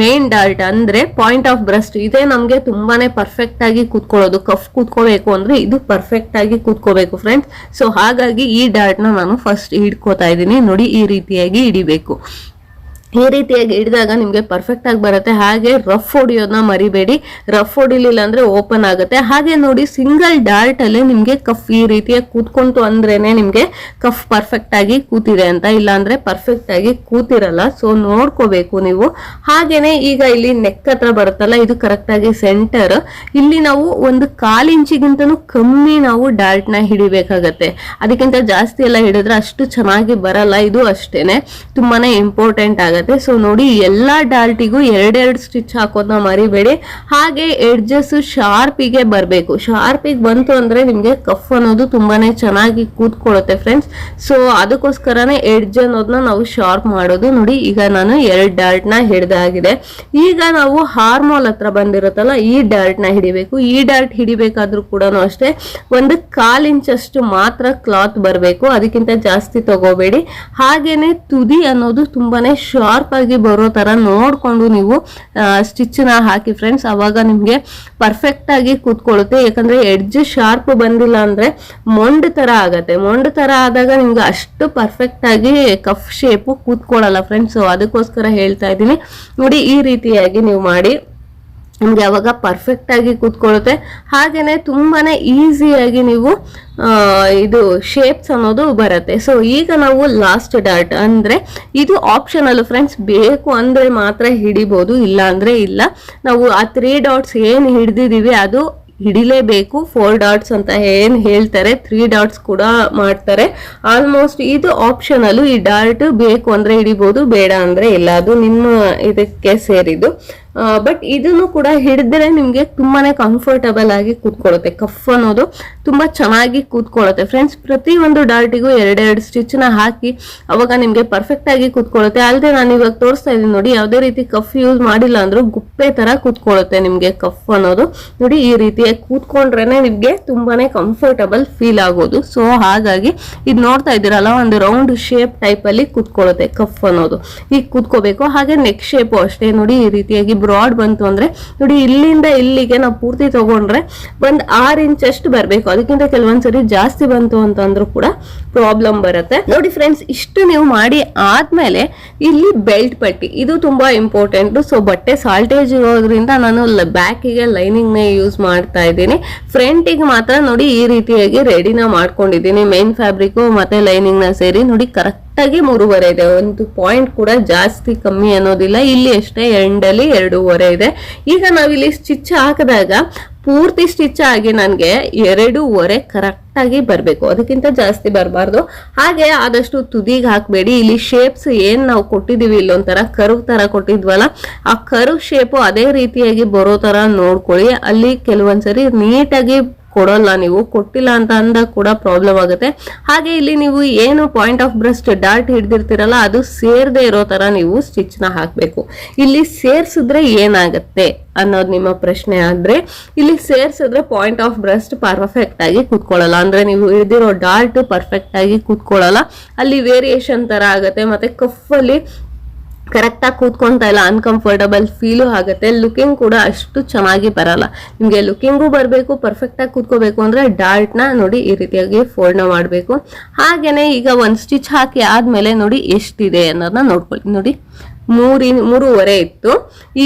ಮೇನ್ ಡಾರ್ಟ್ ಅಂದ್ರೆ ಪಾಯಿಂಟ್ ಆಫ್ ಬ್ರಸ್ಟ್ ಇದೇ ನಮ್ಗೆ ತುಂಬಾನೇ ಪರ್ಫೆಕ್ಟ್ ಆಗಿ ಕೂತ್ಕೊಳ್ಳೋದು. ಕಫ್ ಕೂತ್ಕೋಬೇಕು ಅಂದ್ರೆ ಇದು ಪರ್ಫೆಕ್ಟ್ ಆಗಿ ಕೂತ್ಕೋಬೇಕು ಫ್ರೆಂಡ್ಸ್ ಸೊ ಹಾಗಾಗಿ ಈ ಡಾರ್ಟ್ನ ನಾನು ಫಸ್ಟ್ ಹಿಡ್ಕೋತಾ ಇದ್ದೀನಿ. ನೋಡಿ ಈ ರೀತಿಯಾಗಿ ಹಿಡಿಬೇಕು. ಈ ರೀತಿಯಾಗಿ ಹಿಡಿದಾಗ ನಿಮಗೆ ಪರ್ಫೆಕ್ಟ್ ಆಗಿ ಬರುತ್ತೆ. ಹಾಗೆ ರಫ್ ಹೊಡಿಯೋದನ್ನ ಮರಿಬೇಡಿ. ರಫ್ ಹೊಡಿಲಿಲ್ಲ ಅಂದ್ರೆ ಓಪನ್ ಆಗುತ್ತೆ. ಹಾಗೆ ನೋಡಿ ಸಿಂಗಲ್ ಡಾರ್ಟ್ ಅಲ್ಲಿ ನಿಮ್ಗೆ ಕಫ್ ಈ ರೀತಿಯಾಗಿ ಕೂತ್ಕೊಂತು ಅಂದ್ರೇನೆ ನಿಮ್ಗೆ ಕಫ್ ಪರ್ಫೆಕ್ಟ್ ಆಗಿ ಕೂತಿದೆ ಅಂತ. ಇಲ್ಲ ಅಂದ್ರೆ ಪರ್ಫೆಕ್ಟ್ ಆಗಿ ಕೂತಿರಲ್ಲ. ಸೊ ನೋಡ್ಕೋಬೇಕು ನೀವು. ಹಾಗೇನೆ ಈಗ ಇಲ್ಲಿ ನೆಕ್ ಹತ್ರ ಬರುತ್ತಲ್ಲ, ಇದು ಕರೆಕ್ಟ್ ಆಗಿ ಸೆಂಟರ್ ಇಲ್ಲಿ ನಾವು ಒಂದು ಕಾಲ್ ಇಂಚಿಗಿಂತನೂ ಕಮ್ಮಿ ನಾವು ಡಾರ್ಟ್ನ ಹಿಡಿಬೇಕಾಗತ್ತೆ. ಅದಕ್ಕಿಂತ ಜಾಸ್ತಿ ಎಲ್ಲ ಹಿಡಿದ್ರೆ ಅಷ್ಟು ಚೆನ್ನಾಗಿ ಬರಲ್ಲ. ಇದು ಅಷ್ಟೇನೆ. ತುಂಬಾನೇ ಇಂಪಾರ್ಟೆಂಟ್ ಆಗುತ್ತೆ. ಸೊ ನೋಡಿ, ಎಲ್ಲ ಡಾರ್ಟಿಗೂ ಎರಡೆರಡು ಸ್ಟಿಚ್ ಹಾಕೋದನ್ನ ಮರಿಬೇಡಿ. ಹಾಗೆ ಎಡ್ಜಸ್ ಶಾರ್ಪಿಗೆ ಬರಬೇಕು. ಶಾರ್ಪಿಗೆ ಬಂತು ಅಂದ್ರೆ ನಿಮಗೆ ಕಫ್ ಅನ್ನೋದು ತುಂಬಾನೇ ಚೆನ್ನಾಗಿ ಕೂತ್ಕೊಳ್ಳುತ್ತೆ ಫ್ರೆಂಡ್ಸ್ ಸೊ ಅದಕ್ಕೋಸ್ಕರನೇ ಎಡ್ಜ್ ಅನ್ನೋದನ್ನ ನಾವು ಶಾರ್ಪ್ ಮಾಡೋದು. ನೋಡಿ, ಈಗ ನಾನು ಎರಡು ಡಾಲ್ಟ್ನ ಹಿಡಿದಾಗಿದೆ ಈಗ ನಾವು ಹಾರ್ಮೋಲ್ ಹತ್ರ ಬಂದಿರುತ್ತಲ್ಲ, ಈ ಡಾಲ್ಟ್ನ ಹಿಡಿಬೇಕು. ಈ ಡಾರ್ಟ್ ಹಿಡಿಬೇಕಾದ್ರೂ ಕೂಡ ಅಷ್ಟೇ, ಒಂದು ಕಾಲ್ ಇಂಚ್ ಅಷ್ಟು ಮಾತ್ರ ಕ್ಲಾತ್ ಬರಬೇಕು. ಅದಕ್ಕಿಂತ ಜಾಸ್ತಿ ತಗೋಬೇಡಿ. ಹಾಗೇನೆ ತುದಿ ಅನ್ನೋದು ತುಂಬಾನೇ ಶಾರ್ಪ್ ಆಗಿ ಬರೋ ತರ ನೋಡ್ಕೊಂಡು ನೀವು ಸ್ಟಿಚ್ನ ಹಾಕಿ ಫ್ರೆಂಡ್ಸ್ ಅವಾಗ ನಿಮಗೆ ಪರ್ಫೆಕ್ಟ್ ಆಗಿ ಕೂತ್ಕೊಳ್ಳುತ್ತೆ. ಯಾಕಂದ್ರೆ ಎಡ್ಜ್ ಶಾರ್ಪ್ ಬಂದಿಲ್ಲ ಅಂದ್ರೆ ಮೊಂಡ್ ತರ ಆಗತ್ತೆ. ಮೊಂಡ್ ತರ ಆದಾಗ ನಿಮ್ಗೆ ಅಷ್ಟು ಪರ್ಫೆಕ್ಟ್ ಆಗಿ ಕಫ್ ಶೇಪು ಕೂತ್ಕೊಳ್ಳಲ್ಲ ಫ್ರೆಂಡ್ಸ್ ಅದಕ್ಕೋಸ್ಕರ ಹೇಳ್ತಾ ಇದ್ದೀನಿ. ನೋಡಿ, ಈ ರೀತಿಯಾಗಿ ನೀವು ಮಾಡಿ. ನಿಮ್ಗೆ ಯಾವಾಗ ಪರ್ಫೆಕ್ಟ್ ಆಗಿ ಕೂತ್ಕೊಳ್ಳುತ್ತೆ. ಹಾಗೇನೆ ತುಂಬಾನೇ ಈಸಿಯಾಗಿ ನೀವು ಇದು ಶೇಪ್ಸ್ ಅನ್ನೋದು ಬರುತ್ತೆ. ಸೊ ಈಗ ನಾವು ಲಾಸ್ಟ್ ಡಾಟ್ ಅಂದರೆ ಇದು ಆಪ್ಷನಲ್ ಫ್ರೆಂಡ್ಸ್ ಬೇಕು ಅಂದರೆ ಮಾತ್ರ ಹಿಡಿಬೋದು ಇಲ್ಲ ಅಂದರೆ ಇಲ್ಲ. ನಾವು ಆ ತ್ರೀ ಡಾಟ್ಸ್ ಏನು ಹಿಡಿದಿದ್ದೀವಿ ಅದು ಹಿಡಿಲೇಬೇಕು. ಫೋರ್ ಡಾಟ್ಸ್ ಅಂತ ಏನು ಹೇಳ್ತಾರೆ ತ್ರೀ ಡಾಟ್ಸ್ ಕೂಡ ಮಾಡ್ತಾರೆ. ಆಲ್ಮೋಸ್ಟ್ ಇದು ಆಪ್ಷನಲ್ಲು ಈ ಡಾಟ್ ಬೇಕು ಅಂದರೆ ಹಿಡಿಬೋದು, ಬೇಡ ಅಂದರೆ ಇಲ್ಲ. ಅದು ನಿಮ್ಮ ಇದಕ್ಕೆ ಸೇರಿದ್ದು. ಬಟ್ ಇದನ್ನು ಕೂಡ ಹಿಡಿದ್ರೆ ನಿಮಗೆ ತುಂಬಾನೇ ಕಂಫರ್ಟಬಲ್ ಆಗಿ ಕೂತ್ಕೊಳ್ಳುತ್ತೆ ಕಫ್ ಅನ್ನೋದು. ತುಂಬಾ ಚೆನ್ನಾಗಿ ಕೂತ್ಕೊಳ್ಳುತ್ತೆ. ಫ್ರೆಂಡ್ಸ್ ಪ್ರತಿ ಒಂದು ಡಾರ್ಟಿಗೂ ಎರಡೆರಡು ಸ್ಟಿಚ್ನ ಹಾಕಿ ಅವಾಗ ನಿಮಗೆ ಪರ್ಫೆಕ್ಟ್ ಆಗಿ ಕೂತ್ಕೊಳ್ಳುತ್ತೆ. ಅಲ್ಲದೆ ನಾನು ಇವಾಗ ತೋರಿಸ್ತಾ ಇದ್ದೀನಿ ನೋಡಿ, ಯಾವುದೇ ರೀತಿ ಕಫ್ ಯೂಸ್ ಮಾಡಿಲ್ಲ ಅಂದರೂ ಗುಪ್ಪೆ ತರ ಕೂತ್ಕೊಳ್ಳುತ್ತೆ ನಿಮಗೆ ಕಫ್ ಅನ್ನೋದು. ನೋಡಿ, ಈ ರೀತಿಯಾಗಿ ಕೂತ್ಕೊಂಡ್ರೇನೆ ನಿಮಗೆ ತುಂಬಾನೇ ಕಂಫರ್ಟಬಲ್ ಫೀಲ್ ಆಗೋದು. ಸೊ ಹಾಗಾಗಿ ಇದು ನೋಡ್ತಾ ಇದ್ದೀರಲ್ಲ, ಒಂದು ರೌಂಡ್ ಶೇಪ್ ಟೈಪ್ ಅಲ್ಲಿ ಕೂತ್ಕೊಳ್ಳುತ್ತೆ ಕಫ್ ಅನ್ನೋದು. ಈಗ ಕೂತ್ಕೋಬೇಕು. ಹಾಗೆ ನೆಕ್ ಶೇಪು ಅಷ್ಟೇ. ನೋಡಿ, ಈ ರೀತಿಯಾಗಿ ಬ್ರಾಡ್ ಬಂತು ಅಂದ್ರೆ, ನೋಡಿ, ಇಲ್ಲಿಂದ ಇಲ್ಲಿಗೆ ನಾವು ಪೂರ್ತಿ ತಗೊಂಡ್ರೆ ಒಂದು ಆರು ಇಂಚ್ ಅಷ್ಟು ಬರ್ಬೇಕು. ಅದಕ್ಕಿಂತ ಕೆಲವೊಂದ್ಸರಿ ಜಾಸ್ತಿ ಬಂತು ಅಂತಂದ್ರೂ ಕೂಡ ಪ್ರಾಬ್ಲಮ್ ಬರುತ್ತೆ. ನೋಡಿ ಫ್ರೆಂಡ್ಸ್ ಇಷ್ಟು ನೀವು ಮಾಡಿ ಆದ್ಮೇಲೆ ಇಲ್ಲಿ ಬೆಲ್ಟ್ ಪಟ್ಟಿ. ಇದು ತುಂಬಾ ಇಂಪಾರ್ಟೆಂಟ್ ಸೊ ಬಟ್ಟೆ ಸಾಲ್ಟೇಜ್ ಇರೋದ್ರಿಂದ ನಾನು ಬ್ಯಾಕಿಗೆ ಲೈನಿಂಗ್ ನೇ ಯೂಸ್ ಮಾಡ್ತಾ ಇದ್ದೀನಿ. ಫ್ರಂಟಿಗೆ ಮಾತ್ರ ನೋಡಿ ಈ ರೀತಿಯಾಗಿ ರೆಡಿನ ಮಾಡ್ಕೊಂಡಿದ್ದೀನಿ. ಮೇನ್ ಫ್ಯಾಬ್ರಿಕ್ ಮತ್ತೆ ಲೈನಿಂಗ್ನ ಸೇರಿ ನೋಡಿ ಕರೆಕ್ಟ್ ಆಗಿ ಮೂರುವರೆ ಇದೆ. ಒಂದು ಪಾಯಿಂಟ್ ಕೂಡ ಜಾಸ್ತಿ ಕಮ್ಮಿ ಅನ್ನೋದಿಲ್ಲ. ಇಲ್ಲಿ ಅಷ್ಟೇ ಎಂಡಲ್ಲಿ ಎರಡೂವರೆ ಇದೆ. ಈಗ ನಾವಿಲ್ಲಿ ಸ್ಟಿಚ್ ಹಾಕಿದಾಗ ಪೂರ್ತಿ ಸ್ಟಿಚ್ ಆಗಿ ನನಗೆ ಎರಡೂವರೆ ಕರೆಕ್ಟ್ ಆಗಿ ಬರಬೇಕು. ಅದಕ್ಕಿಂತ ಜಾಸ್ತಿ ಬರಬಾರ್ದು. ಹಾಗೆ ಆದಷ್ಟು ತುದಿಗೆ ಹಾಕಬೇಡಿ. ಇಲ್ಲಿ ಶೇಪ್ಸ್ ಏನ್ ನಾವು ಕೊಟ್ಟಿದೀವಿ, ಇಲ್ಲೊಂಥರ ಕರ್ವ್ ತರ ಕೊಟ್ಟಿದ್ವಲ್ಲ, ಆ ಕರ್ವ್ ಶೇಪು ಅದೇ ರೀತಿಯಾಗಿ ಬರೋ ತರ ನೋಡ್ಕೊಳ್ಳಿ. ಅಲ್ಲಿ ಕೆಲವೊಂದ್ಸರಿ ನೀಟಾಗಿ ಕೊಡೋಲ್ಲ, ನೀವು ಕೊಟ್ಟಿಲ್ಲ ಅಂತ ಅಂದಾಗ ಕೂಡ ಪ್ರಾಬ್ಲಮ್ ಆಗುತ್ತೆ. ಹಾಗೆ ಇಲ್ಲಿ ನೀವು ಏನು ಪಾಯಿಂಟ್ ಆಫ್ ಬ್ರಸ್ಟ್ ಡಾರ್ಟ್ ಹಿಡ್ದಿರ್ತೀರಲ್ಲ, ಅದು ಸೇರದೆ ಇರೋ ತರ ನೀವು ಸ್ಟಿಚ್ನ ಹಾಕ್ಬೇಕು. ಇಲ್ಲಿ ಸೇರ್ಸಿದ್ರೆ ಏನಾಗುತ್ತೆ ಅನ್ನೋದು ನಿಮ್ಮ ಪ್ರಶ್ನೆ ಆದ್ರೆ, ಇಲ್ಲಿ ಸೇರ್ಸಿದ್ರೆ ಪಾಯಿಂಟ್ ಆಫ್ ಬ್ರಸ್ಟ್ ಪರ್ಫೆಕ್ಟ್ ಆಗಿ ಕೂತ್ಕೊಳ್ಳಲ್ಲ. ಅಂದ್ರೆ ನೀವು ಹಿಡ್ದಿರೋ ಡಾರ್ಟ್ ಪರ್ಫೆಕ್ಟ್ ಆಗಿ ಕೂತ್ಕೊಳ್ಳಲ್ಲ. ಅಲ್ಲಿ ವೇರಿಯೇಷನ್ ತರ ಆಗುತ್ತೆ, ಮತ್ತೆ ಕಫಲ್ಲಿ ಕರೆಕ್ಟ್ ಆಗಿ ಕೂತ್ಕೊಂತಾ ಇಲ್ಲ ಅನ್ಕಂಫರ್ಟಬಲ್ ಫೀಲು ಆಗುತ್ತೆ. ಲುಕಿಂಗ್ ಕೂಡ ಅಷ್ಟು ಚೆನ್ನಾಗಿ ಬರಲ್ಲ. ನಿಮಗೆ ಲುಕಿಂಗು ಬರಬೇಕು ಪರ್ಫೆಕ್ಟಾಗಿ ಕೂತ್ಕೋಬೇಕು ಅಂದರೆ ಡಾರ್ಟ್ನ ನೋಡಿ ಈ ರೀತಿಯಾಗಿ ಫೋಲ್ಡ್ನ ಮಾಡಬೇಕು. ಹಾಗೇನೆ ಈಗ ಒಂದು ಸ್ಟಿಚ್ ಹಾಕಿ ಆದಮೇಲೆ ನೋಡಿ ಎಷ್ಟಿದೆ ಅನ್ನೋದನ್ನ ನೋಡ್ಕೊಳ್ಳಿ ನೋಡಿ, ಮೂರ್ ಇನ್, ಮೂರುವರೆ ಇತ್ತು.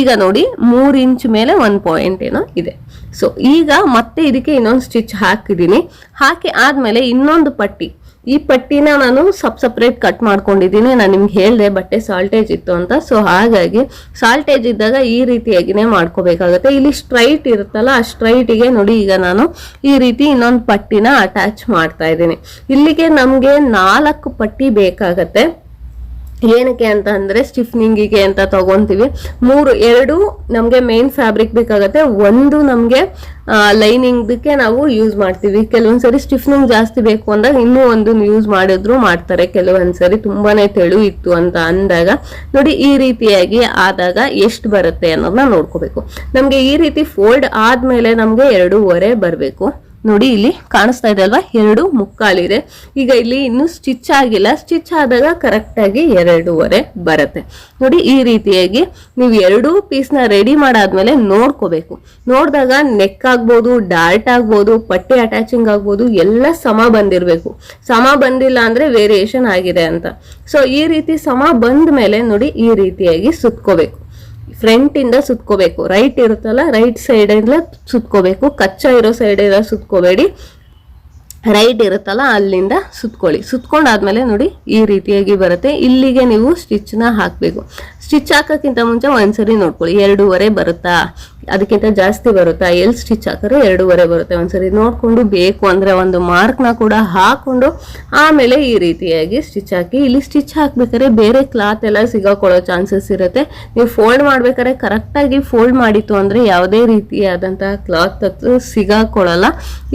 ಈಗ ನೋಡಿ ಮೂರು ಇಂಚ್ ಮೇಲೆ ಒನ್ ಪಾಯಿಂಟ್ ಏನೋ ಇದೆ. ಸೊ ಈಗ ಮತ್ತೆ ಇದಕ್ಕೆ ಇನ್ನೊಂದು ಸ್ಟಿಚ್ ಹಾಕಿದ್ದೀನಿ. ಹಾಕಿ ಆದಮೇಲೆ ಇನ್ನೊಂದು ಪಟ್ಟಿ. ಈ ಪಟ್ಟಿನ ನಾನು ಸಬ್ ಸಪ್ರೇಟ್ ಕಟ್ ಮಾಡ್ಕೊಂಡಿದ್ದೀನಿ. ನಾನು ನಿಮ್ಗೆ ಹೇಳಿದೆ ಬಟ್ಟೆ ಸಾಲ್ಟೇಜ್ ಇತ್ತು ಅಂತ. ಸೊ ಹಾಗಾಗಿ ಸಾಲ್ಟೇಜ್ ಇದ್ದಾಗ ಈ ರೀತಿಯಾಗಿನೇ ಮಾಡ್ಕೋಬೇಕಾಗತ್ತೆ. ಇಲ್ಲಿ ಸ್ಟ್ರೈಟ್ ಇರುತ್ತಲ್ಲ, ಆ ಸ್ಟ್ರೈಟಿಗೆ ನೋಡಿ ಈಗ ನಾನು ಈ ರೀತಿ ಇನ್ನೊಂದು ಪಟ್ಟಿನ ಅಟ್ಯಾಚ್ ಮಾಡ್ತಾ ಇದ್ದೀನಿ. ಇಲ್ಲಿಗೆ ನಮಗೆ ನಾಲ್ಕು ಪಟ್ಟಿ ಬೇಕಾಗತ್ತೆ. ಏನಕ್ಕೆ ಅಂತ ಅಂದರೆ ಸ್ಟಿಫ್ನಿಂಗಿಗೆ ಅಂತ ತಗೊಂತೀವಿ. ಮೂರು, ಎರಡು ನಮಗೆ ಮೇನ್ ಫ್ಯಾಬ್ರಿಕ್ ಬೇಕಾಗತ್ತೆ. ಒಂದು ನಮಗೆ ಲೈನಿಂಗ್ದಕ್ಕೆ ನಾವು ಯೂಸ್ ಮಾಡ್ತೀವಿ. ಕೆಲವೊಂದ್ಸರಿ ಸ್ಟಿಫ್ನಿಂಗ್ ಜಾಸ್ತಿ ಬೇಕು ಅಂದಾಗ ಇನ್ನೂ ಒಂದನ್ನು ಯೂಸ್ ಮಾಡಿದ್ರು ಮಾಡ್ತಾರೆ. ಕೆಲವೊಂದ್ಸರಿ ತುಂಬಾನೇ ತೆಳು ಇತ್ತು ಅಂತ ಅಂದಾಗ. ನೋಡಿ, ಈ ರೀತಿಯಾಗಿ ಆದಾಗ ಎಷ್ಟು ಬರುತ್ತೆ ಅನ್ನೋದನ್ನ ನೋಡ್ಕೋಬೇಕು. ನಮಗೆ ಈ ರೀತಿ ಫೋಲ್ಡ್ ಆದ್ಮೇಲೆ ನಮಗೆ ಎರಡೂವರೆ ಬರಬೇಕು. ನೋಡಿ ಇಲ್ಲಿ ಕಾಣಿಸ್ತಾ ಇದೆ ಅಲ್ವಾ? ಎರಡು ಮುಕ್ಕಾಲಿದೆ ಈಗ ಇಲ್ಲಿ ಇನ್ನು ಸ್ಟಿಚ್ ಆಗಿಲ್ಲ. ಸ್ಟಿಚ್ ಆದಾಗ ಕರೆಕ್ಟಾಗಿ ಎರಡೂವರೆ ಬರುತ್ತೆ. ನೋಡಿ ಈ ರೀತಿಯಾಗಿ ನೀವು ಎರಡೂ ಪೀಸ್ನ ರೆಡಿ ಮಾಡಾದ್ಮೇಲೆ ನೋಡ್ಕೋಬೇಕು. ನೋಡಿದಾಗ ನೆಕ್ ಆಗ್ಬೋದು ಡಾರ್ಟ್ ಆಗ್ಬೋದು, ಪಟ್ಟೆ ಅಟ್ಯಾಚಿಂಗ್ ಆಗ್ಬೋದು, ಎಲ್ಲ ಸಮ ಬಂದಿರಬೇಕು. ಸಮ ಬಂದಿಲ್ಲ ಅಂದ್ರೆ ವೇರಿಯೇಷನ್ ಆಗಿದೆ ಅಂತ. ಸೊ ಈ ರೀತಿ ಸಮ ಬಂದ ಮೇಲೆ ನೋಡಿ ಈ ರೀತಿಯಾಗಿ ಸುತ್ಕೋಬೇಕು. ಫ್ರಂಟ್ ಇಂದ ಸುತ್ಕೋಬೇಕು. ರೈಟ್ ಇರುತ್ತಲ್ಲ ರೈಟ್ ಸೈಡ್ ಇಂದ ಸುತ್ಕೋಬೇಕು. ಕಚ್ಚಾ ಇರೋ ಸೈಡ್ ಇಂದ ಸುತ್ಕೋಬೇಡಿ. ರೈಟ್ ಇರುತ್ತಲ್ಲ, ಅಲ್ಲಿಂದ ಸುತ್ಕೊಳ್ಳಿ. ಸುತ್ಕೊಂಡಾದ್ಮೇಲೆ ನೋಡಿ, ಈ ರೀತಿಯಾಗಿ ಬರುತ್ತೆ. ಇಲ್ಲಿಗೆ ನೀವು ಸ್ಟಿಚ್ನ ಹಾಕಬೇಕು. ಸ್ಟಿಚ್ ಹಾಕೋಕ್ಕಿಂತ ಮುಂಚೆ ಒಂದ್ಸರಿ ನೋಡ್ಕೊಳ್ಳಿ. ಎರಡೂವರೆ ಬರುತ್ತಾ? ಅದಕ್ಕಿಂತ ಜಾಸ್ತಿ ಬರುತ್ತಾ? ಎಲ್ ಸ್ಟಿಚ್ ಹಾಕಿದ್ರೆ ಎರಡೂವರೆ ಬರುತ್ತೆ. ಒಂದ್ಸರಿ ನೋಡ್ಕೊಂಡು ಬೇಕು ಅಂದ್ರೆ ಒಂದು ಮಾರ್ಕ್ನ ಕೂಡ ಹಾಕೊಂಡು ಆಮೇಲೆ ಈ ರೀತಿಯಾಗಿ ಸ್ಟಿಚ್ ಹಾಕಿ. ಇಲ್ಲಿ ಸ್ಟಿಚ್ ಹಾಕ್ಬೇಕಾದ್ರೆ ಬೇರೆ ಕ್ಲಾತ್ ಎಲ್ಲ ಸಿಗಾಕೊಳ್ಳೋ ಚಾನ್ಸಸ್ ಇರುತ್ತೆ. ನೀವು ಫೋಲ್ಡ್ ಮಾಡ್ಬೇಕಾದ್ರೆ ಕರೆಕ್ಟಾಗಿ ಫೋಲ್ಡ್ ಮಾಡಿತ್ತು ಅಂದ್ರೆ ಯಾವುದೇ ರೀತಿಯಾದಂತಹ ಕ್ಲಾತ್ ಸಿಗಾಕೊಳ್ಳಲ್ಲ.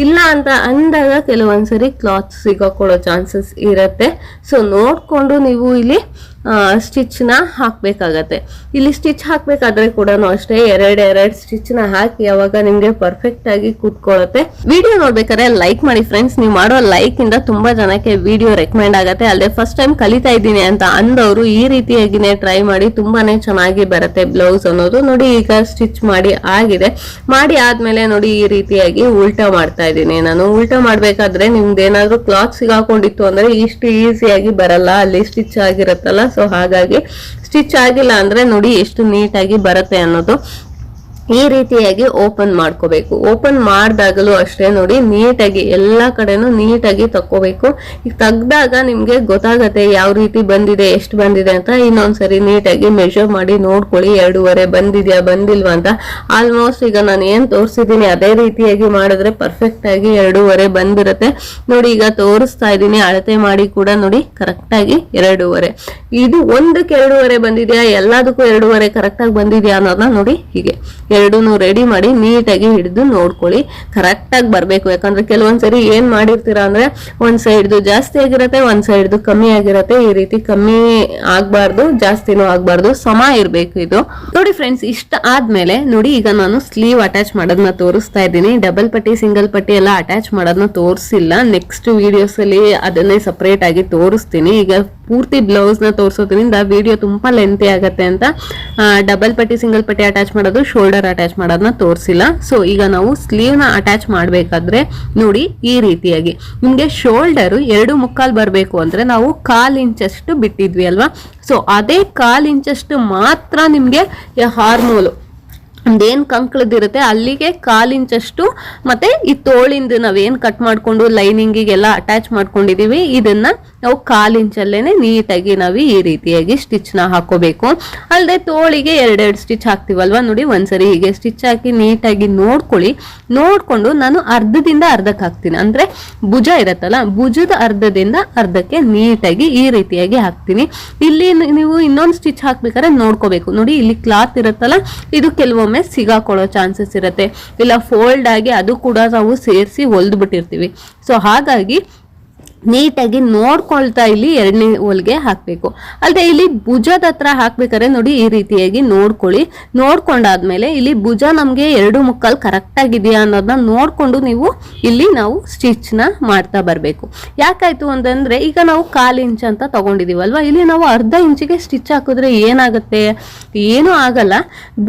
ಇಲ್ಲ ಅಂತ ಅಂದಾಗ ಕೆಲವೊಂದ್ಸರಿ ಕ್ಲಾತ್ ಸಿಗಾಕೊಳ್ಳೋ ಚಾನ್ಸಸ್ ಇರುತ್ತೆ. ಸೊ ನೋಡ್ಕೊಂಡು ನೀವು ಇಲ್ಲಿ ಸ್ಟಿಚ್ನ ಹಾಕಬೇಕಾಗತ್ತೆ. ಇಲ್ಲಿ ಸ್ಟಿಚ್ ಹಾಕಬೇಕಾದ್ರೆ ಕೂಡ ಅಷ್ಟೇ ಎರಡು ಎರಡು ಸ್ಟಿಚ್ನ ಹಾಕಿ ಅವಾಗ ನಿಮಗೆ ಪರ್ಫೆಕ್ಟ್ ಆಗಿ ಕೂತ್ಕೊಳ್ಳುತ್ತೆ ವಿಡಿಯೋ ನೋಡ್ಬೇಕಾದ್ರೆ ಲೈಕ್ ಮಾಡಿ ಫ್ರೆಂಡ್ಸ್ ನೀವು ಮಾಡೋ ಲೈಕ್ ಇಂದ ತುಂಬಾ ಜನಕ್ಕೆ ವಿಡಿಯೋ ರೆಕಮೆಂಡ್ ಆಗುತ್ತೆ. ಅಲ್ಲದೆ ಫಸ್ಟ್ ಟೈಮ್ ಕಲಿತಾ ಇದ್ದೀನಿ ಅಂತ ಅಂದವರು ಈ ರೀತಿಯಾಗಿನೇ ಟ್ರೈ ಮಾಡಿ ತುಂಬಾನೇ ಚೆನ್ನಾಗಿ ಬರುತ್ತೆ ಬ್ಲೌಸ್ ಅನ್ನೋದು. ನೋಡಿ ಈಗ ಸ್ಟಿಚ್ ಮಾಡಿ ಆಗಿದೆ. ಮಾಡಿ ಆದ್ಮೇಲೆ ನೋಡಿ ಈ ರೀತಿಯಾಗಿ ಉಲ್ಟಾ ಮಾಡ್ತಾ ಇದ್ದೀನಿ ನಾನು. ಉಲ್ಟಾ ಮಾಡ್ಬೇಕಾದ್ರೆ ನಿಮ್ದು ಏನಾದ್ರು ಕ್ಲಾತ್ ಸಿಗಾಕೊಂಡಿತ್ತು ಅಂದ್ರೆ ಇಷ್ಟು ಈಸಿಯಾಗಿ ಬರಲ್ಲ. ಅಲ್ಲಿ ಸ್ಟಿಚ್ ಆಗಿರುತ್ತಲ್ಲ ಸೊ ಹಾಗಾಗಿ ಸ್ಟಿಚ್ ಆಗಿಲ್ಲ ಅಂದ್ರೆ ನೋಡಿ ಎಷ್ಟು ನೀಟಾಗಿ ಬರುತ್ತೆ ಅನ್ನೋದು. ಈ ರೀತಿಯಾಗಿ ಓಪನ್ ಮಾಡ್ಕೋಬೇಕು. ಓಪನ್ ಮಾಡಿದಾಗಲೂ ಅಷ್ಟೇ ನೋಡಿ, ನೀಟಾಗಿ ಎಲ್ಲಾ ಕಡೆನೂ ನೀಟಾಗಿ ತಕ್ಕೋಬೇಕು. ಈಗ ತೆಗ್ದಾಗ ನಿಮ್ಗೆ ಗೊತ್ತಾಗತ್ತೆ ಯಾವ ರೀತಿ ಬಂದಿದೆ, ಎಷ್ಟು ಬಂದಿದೆ ಅಂತ. ಇನ್ನೊಂದ್ಸರಿ ನೀಟಾಗಿ ಮೆಷರ್ ಮಾಡಿ ನೋಡ್ಕೊಳ್ಳಿ, ಎರಡೂವರೆ ಬಂದಿದ್ಯಾ, ಬಂದಿಲ್ವಾ ಅಂತ. ಆಲ್ಮೋಸ್ಟ್ ಈಗ ನಾನು ಏನ್ ತೋರಿಸಿದೀನಿ ಅದೇ ರೀತಿಯಾಗಿ ಮಾಡಿದ್ರೆ ಪರ್ಫೆಕ್ಟ್ ಆಗಿ ಎರಡೂವರೆ ಬಂದಿರುತ್ತೆ. ನೋಡಿ, ಈಗ ತೋರಿಸ್ತಾ ಇದ್ದೀನಿ, ಅಳತೆ ಮಾಡಿ ಕೂಡ ನೋಡಿ ಕರೆಕ್ಟ್ ಆಗಿ ಎರಡೂವರೆ. ಇದು ಒಂದಕ್ಕೆ ಎರಡೂವರೆ ಬಂದಿದ್ಯಾ, ಎಲ್ಲದಕ್ಕೂ ಎರಡೂವರೆ ಕರೆಕ್ಟ್ ಆಗಿ ಬಂದಿದ್ಯಾ ಅನ್ನೋದನ್ನ ನೋಡಿ ಹೀಗೆ. ಎರಡೂನು ರೆಡಿ ಮಾಡಿ ನೀಟಾಗಿ ಹಿಡಿದು ನೋಡ್ಕೊಳ್ಳಿ. ಕರೆಕ್ಟಾಗಿ ಬರಬೇಕು. ಯಾಕಂದ್ರೆ ಕೆಲವೊಂದ್ಸರಿ ಏನು ಮಾಡಿರ್ತೀರಾ ಅಂದ್ರೆ ಒಂದು ಸೈಡ್ದು ಜಾಸ್ತಿ ಆಗಿರತ್ತೆ, ಒಂದು ಸೈಡ್ದು ಕಮ್ಮಿ ಆಗಿರತ್ತೆ. ಈ ರೀತಿ ಕಮ್ಮಿ ಆಗಬಾರ್ದು, ಜಾಸ್ತಿನೂ ಆಗಬಾರ್ದು. ಸಮ ಇರಬೇಕು ಇದು. ನೋಡಿ ಫ್ರೆಂಡ್ಸ್ ಇಷ್ಟ ಆದ್ಮೇಲೆ ನೋಡಿ ಈಗ ನಾನು ಸ್ಲೀವ್ ಅಟ್ಯಾಚ್ ಮಾಡೋದನ್ನ ತೋರಿಸ್ತಾ ಇದ್ದೀನಿ. ಡಬಲ್ ಪಟ್ಟಿ ಸಿಂಗಲ್ ಪಟ್ಟಿ ಎಲ್ಲ ಅಟ್ಯಾಚ್ ಮಾಡೋದನ್ನ ತೋರಿಸಿಲ್ಲ. ನೆಕ್ಸ್ಟ್ ವಿಡಿಯೋಸ್ ಅಲ್ಲಿ ಅದನ್ನೇ ಸಪ್ರೇಟ್ ಆಗಿ ತೋರಿಸ್ತೀನಿ. ಈಗ ಪೂರ್ತಿ ಬ್ಲೌಸ್ನ ತೋರಿಸೋದ್ರಿಂದ ವಿಡಿಯೋ ತುಂಬಾ ಲೆಂತಿ ಆಗುತ್ತೆ ಅಂತ ಡಬಲ್ ಪಟ್ಟಿ ಸಿಂಗಲ್ ಪಟ್ಟಿ ಅಟ್ಯಾಚ್ ಮಾಡೋದು ಶೋಲ್ಡರ್ ಅಟ್ಯಾಚ್ ಮಾಡೋದನ್ನ ತೋರಿಸಿಲ್ಲ. ಸೊ ಈಗ ನಾವು ಸ್ಲೀವ್ನ ಅಟ್ಯಾಚ್ ಮಾಡಬೇಕಾದ್ರೆ ನೋಡಿ ಈ ರೀತಿಯಾಗಿ. ನಿಮಗೆ ಶೋಲ್ಡರ್ ಎರಡು ಮುಕ್ಕಾಲ್ ಬರಬೇಕು ಅಂದ್ರೆ ನಾವು ಕಾಲು ಇಂಚಷ್ಟು ಬಿಟ್ಟಿದ್ವಿ ಅಲ್ವಾ? ಸೊ ಅದೇ ಕಾಲು ಇಂಚಷ್ಟು ಮಾತ್ರ ನಿಮಗೆ ಹಾರ್ಮೋಲು ಒಂದೇನು ಕಂಕಳದಿರುತ್ತೆ ಅಲ್ಲಿಗೆ ಕಾಲಿಂಚಷ್ಟು ಮತ್ತೆ ಈ ತೋಳಿಂದ ನಾವೇನ್ ಕಟ್ ಮಾಡ್ಕೊಂಡು ಲೈನಿಂಗಿಗೆಲ್ಲ ಅಟ್ಯಾಚ್ ಮಾಡ್ಕೊಂಡಿದೀವಿ, ಇದನ್ನ ನಾವು ಕಾಲಿಂಚಲ್ಲೇ ನೀಟಾಗಿ ನಾವು ಈ ರೀತಿಯಾಗಿ ಸ್ಟಿಚ್ನ ಹಾಕೋಬೇಕು. ಅಲ್ಲದೆ ತೋಳಿಗೆ ಎರಡೆರಡು ಸ್ಟಿಚ್ ಹಾಕ್ತೀವಲ್ವ ನೋಡಿ, ಒಂದ್ಸರಿ ಹೀಗೆ ಸ್ಟಿಚ್ ಹಾಕಿ ನೀಟಾಗಿ ನೋಡ್ಕೊಳ್ಳಿ. ನೋಡ್ಕೊಂಡು ನಾನು ಅರ್ಧದಿಂದ ಅರ್ಧಕ್ಕೆ ಹಾಕ್ತೀನಿ. ಅಂದ್ರೆ ಭುಜ ಇರತ್ತಲ್ಲ, ಭುಜದ ಅರ್ಧದಿಂದ ಅರ್ಧಕ್ಕೆ ನೀಟಾಗಿ ಈ ರೀತಿಯಾಗಿ ಹಾಕ್ತೀನಿ. ಇಲ್ಲಿ ನೀವು ಇನ್ನೊಂದು ಸ್ಟಿಚ್ ಹಾಕ್ಬೇಕಾದ್ರೆ ನೋಡ್ಕೋಬೇಕು. ನೋಡಿ, ಇಲ್ಲಿ ಕ್ಲಾತ್ ಇರುತ್ತಲ್ಲ, ಇದು ಕೆಲವೊಮ್ಮೆ ಸಿಗಾಕೊಳ್ಳೋ ಚಾನ್ಸಸ್ ಇರುತ್ತೆ. ಇಲ್ಲ ಫೋಲ್ಡ್ ಆಗಿ ಅದು ಕೂಡ ನಾವು ಸೇರಿಸಿ ಹೊಲ್ದು ಬಿಟ್ಟಿರ್ತೀವಿ ಸೊ ಹಾಗಾಗಿ ನೀಟಾಗಿ ನೋಡ್ಕೊಳ್ತಾ ಇಲ್ಲಿ ಎರಡನೇ ಹೋಲ್ಗೆ ಹಾಕಬೇಕು. ಅಲ್ಲದೆ ಇಲ್ಲಿ ಭುಜದ ಹತ್ರ ಹಾಕ್ಬೇಕಾದ್ರೆ ನೋಡಿ ಈ ರೀತಿಯಾಗಿ ನೋಡ್ಕೊಳ್ಳಿ. ನೋಡ್ಕೊಂಡಾದ್ಮೇಲೆ ಇಲ್ಲಿ ಭುಜ ನಮಗೆ ಎರಡು ಮುಕ್ಕಲ್ ಕರೆಕ್ಟ್ ಆಗಿದೆಯಾ ಅನ್ನೋದನ್ನ ನೋಡ್ಕೊಂಡು ನೀವು ಇಲ್ಲಿ ನಾವು ಸ್ಟಿಚ್ನ ಮಾಡ್ತಾ ಬರಬೇಕು. ಯಾಕಾಯ್ತು ಅಂತಂದರೆ ಈಗ ನಾವು ಕಾಲು ಇಂಚ್ ಅಂತ ತಗೊಂಡಿದೀವಲ್ವಾ? ಇಲ್ಲಿ ನಾವು ಅರ್ಧ ಇಂಚಿಗೆ ಸ್ಟಿಚ್ ಹಾಕಿದ್ರೆ ಏನಾಗುತ್ತೆ? ಏನೂ ಆಗಲ್ಲ.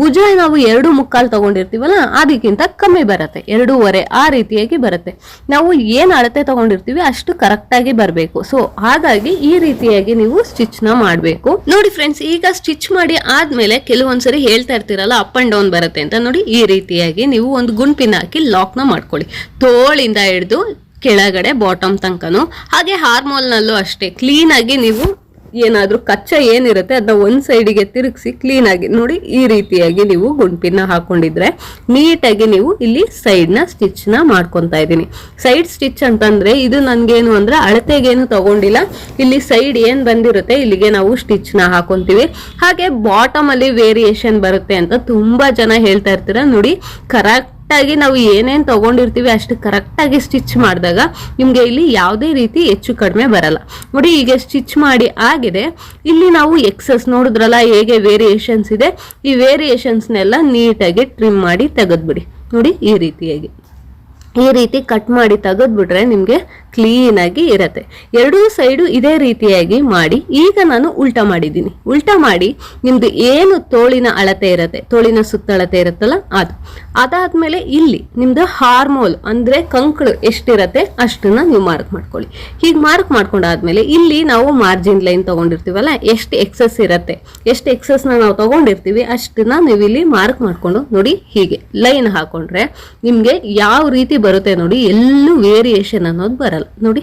ಭುಜ ನಾವು ಎರಡು ಮುಕ್ಕಾಲ್ ತೊಗೊಂಡಿರ್ತೀವಲ್ಲ, ಅದಕ್ಕಿಂತ ಕಮ್ಮಿ ಬರುತ್ತೆ. ಎರಡೂವರೆ ಆ ರೀತಿಯಾಗಿ ಬರುತ್ತೆ. ನಾವು ಏನು ಅಳತೆ ತಗೊಂಡಿರ್ತೀವಿ ಅಷ್ಟು ಕರೆಕ್ಟ್ ಆಗಿ ಬರಬೇಕು. ಸೊ ಹಾಗಾಗಿ ಈ ರೀತಿಯಾಗಿ ನೀವು ಸ್ಟಿಚ್ನ ಮಾಡಬೇಕು. ನೋಡಿ ಫ್ರೆಂಡ್ಸ್ ಈಗ ಸ್ಟಿಚ್ ಮಾಡಿ ಆದ್ಮೇಲೆ ಕೆಲವೊಂದ್ಸರಿ ಹೇಳ್ತಾ ಇರ್ತೀರಲ್ಲ ಅಪ್ ಅಂಡ್ ಡೌನ್ ಬರುತ್ತೆ ಅಂತ. ನೋಡಿ ಈ ರೀತಿಯಾಗಿ ನೀವು ಒಂದು ಗುಂಪಿನ ಹಾಕಿ ಲಾಕ್ನ ಮಾಡ್ಕೊಳ್ಳಿ. ತೋಳಿಂದ ಹಿಡಿದು ಕೆಳಗಡೆ ಬಾಟಮ್ ತನಕನು. ಹಾಗೆ ಹಾರ್ಮೋಲ್ನಲ್ಲೂ ಅಷ್ಟೇ. ಕ್ಲೀನಾಗಿ ನೀವು ಏನಾದ್ರೂ ಕಚ್ಚಾ ಏನಿರುತ್ತೆ ಅದನ್ನ ಒಂದು ಸೈಡಿಗೆ ತಿರುಗಿಸಿ ಕ್ಲೀನ್ ಆಗಿ ನೋಡಿ ಈ ರೀತಿಯಾಗಿ ನೀವು ಗುಂಪಿನ ಹಾಕೊಂಡಿದ್ರೆ ನೀಟಾಗಿ ನೀವು ಇಲ್ಲಿ ಸೈಡ್ ಸ್ಟಿಚ್ನ ಮಾಡ್ಕೊಂತಾ ಇದ್ದೀನಿ. ಸೈಡ್ ಸ್ಟಿಚ್ ಅಂತಂದ್ರೆ ಇದು ನನಗೇನು ಅಂದ್ರೆ ಅಳತೆಗೇನು ತಗೊಂಡಿಲ್ಲ. ಇಲ್ಲಿ ಸೈಡ್ ಏನು ಬಂದಿರುತ್ತೆ ಇಲ್ಲಿಗೆ ನಾವು ಸ್ಟಿಚ್ನ ಹಾಕೊಂತೀವಿ. ಹಾಗೆ ಬಾಟಮ್ ಅಲ್ಲಿ ವೇರಿಯೇಷನ್ ಬರುತ್ತೆ ಅಂತ ತುಂಬಾ ಜನ ಹೇಳ್ತಾ ಇರ್ತೀರ. ನೋಡಿ ಕರೆಕ್ಟ್ ಆಗಿ ನಾವು ಏನೇನು ತಗೊಂಡಿರ್ತೀವಿ ಅಷ್ಟು ಕರೆಕ್ಟಾಗಿ ಸ್ಟಿಚ್ ಮಾಡಿದಾಗ ನಿಮಗೆ ಇಲ್ಲಿ ಯಾವುದೇ ರೀತಿ ಹೆಚ್ಚು ಕಡಿಮೆ ಬರಲ್ಲ. ನೋಡಿ ಈಗ ಸ್ಟಿಚ್ ಮಾಡಿ ಆಗಿದೆ. ಇಲ್ಲಿ ನಾವು ಎಕ್ಸಸ್ ನೋಡಿದ್ರಲ್ಲ, ಹೇಗೆ ವೇರಿಯೇಷನ್ಸ್ ಇದೆ. ಈ ವೇರಿಯೇಷನ್ಸ್ನೆಲ್ಲ ನೀಟಾಗಿ ಟ್ರಿಮ್ ಮಾಡಿ ತೆಗೆದ್ಬಿಡಿ. ನೋಡಿ, ಈ ರೀತಿಯಾಗಿ. ಈ ರೀತಿ ಕಟ್ ಮಾಡಿ ತೆಗೆದ್ಬಿಟ್ರೆ ನಿಮಗೆ ಕ್ಲೀನ್ ಆಗಿ ಇರತ್ತೆ. ಎರಡೂ ಸೈಡು ಇದೇ ರೀತಿಯಾಗಿ ಮಾಡಿ, ಈಗ ನಾನು ಉಲ್ಟಾ ಮಾಡಿದ್ದೀನಿ. ಉಲ್ಟಾ ಮಾಡಿ ನಿಮ್ದು ಏನು ತೋಳಿನ ಅಳತೆ ಇರತ್ತೆ, ತೋಳಿನ ಸುತ್ತಳತೆ ಇರುತ್ತಲ್ಲ ಅದು. ಅದಾದ್ಮೇಲೆ ಇಲ್ಲಿ ನಿಮ್ದು ಹಾರ್ಮೋಲ್ ಅಂದ್ರೆ ಕಂಕಳು ಎಷ್ಟಿರತ್ತೆ ಅಷ್ಟನ್ನ ನೀವು ಮಾರ್ಕ್ ಮಾಡ್ಕೊಳ್ಳಿ. ಹೀಗೆ ಮಾರ್ಕ್ ಮಾಡ್ಕೊಂಡಾದ್ಮೇಲೆ ಇಲ್ಲಿ ನಾವು ಮಾರ್ಜಿನ್ ಲೈನ್ ತಗೊಂಡಿರ್ತೀವಲ್ಲ, ಎಷ್ಟು ಎಕ್ಸಸ್ ಇರತ್ತೆ, ಎಷ್ಟು ಎಕ್ಸಸ್ನ ನಾವು ತಗೊಂಡಿರ್ತೀವಿ ಅಷ್ಟನ್ನ ನೀವು ಇಲ್ಲಿ ಮಾರ್ಕ್ ಮಾಡ್ಕೊಂಡು ನೋಡಿ ಹೀಗೆ. ಲೈನ್ ಹಾಕೊಂಡ್ರೆ ನಿಮ್ಗೆ ಯಾವ ರೀತಿ ಬರುತ್ತೆ ನೋಡಿ, ಎಲ್ಲೂ ವೇರಿಯೇಷನ್ ಅನ್ನೋದು ಬರಲ್ಲ. ನೋಡಿ,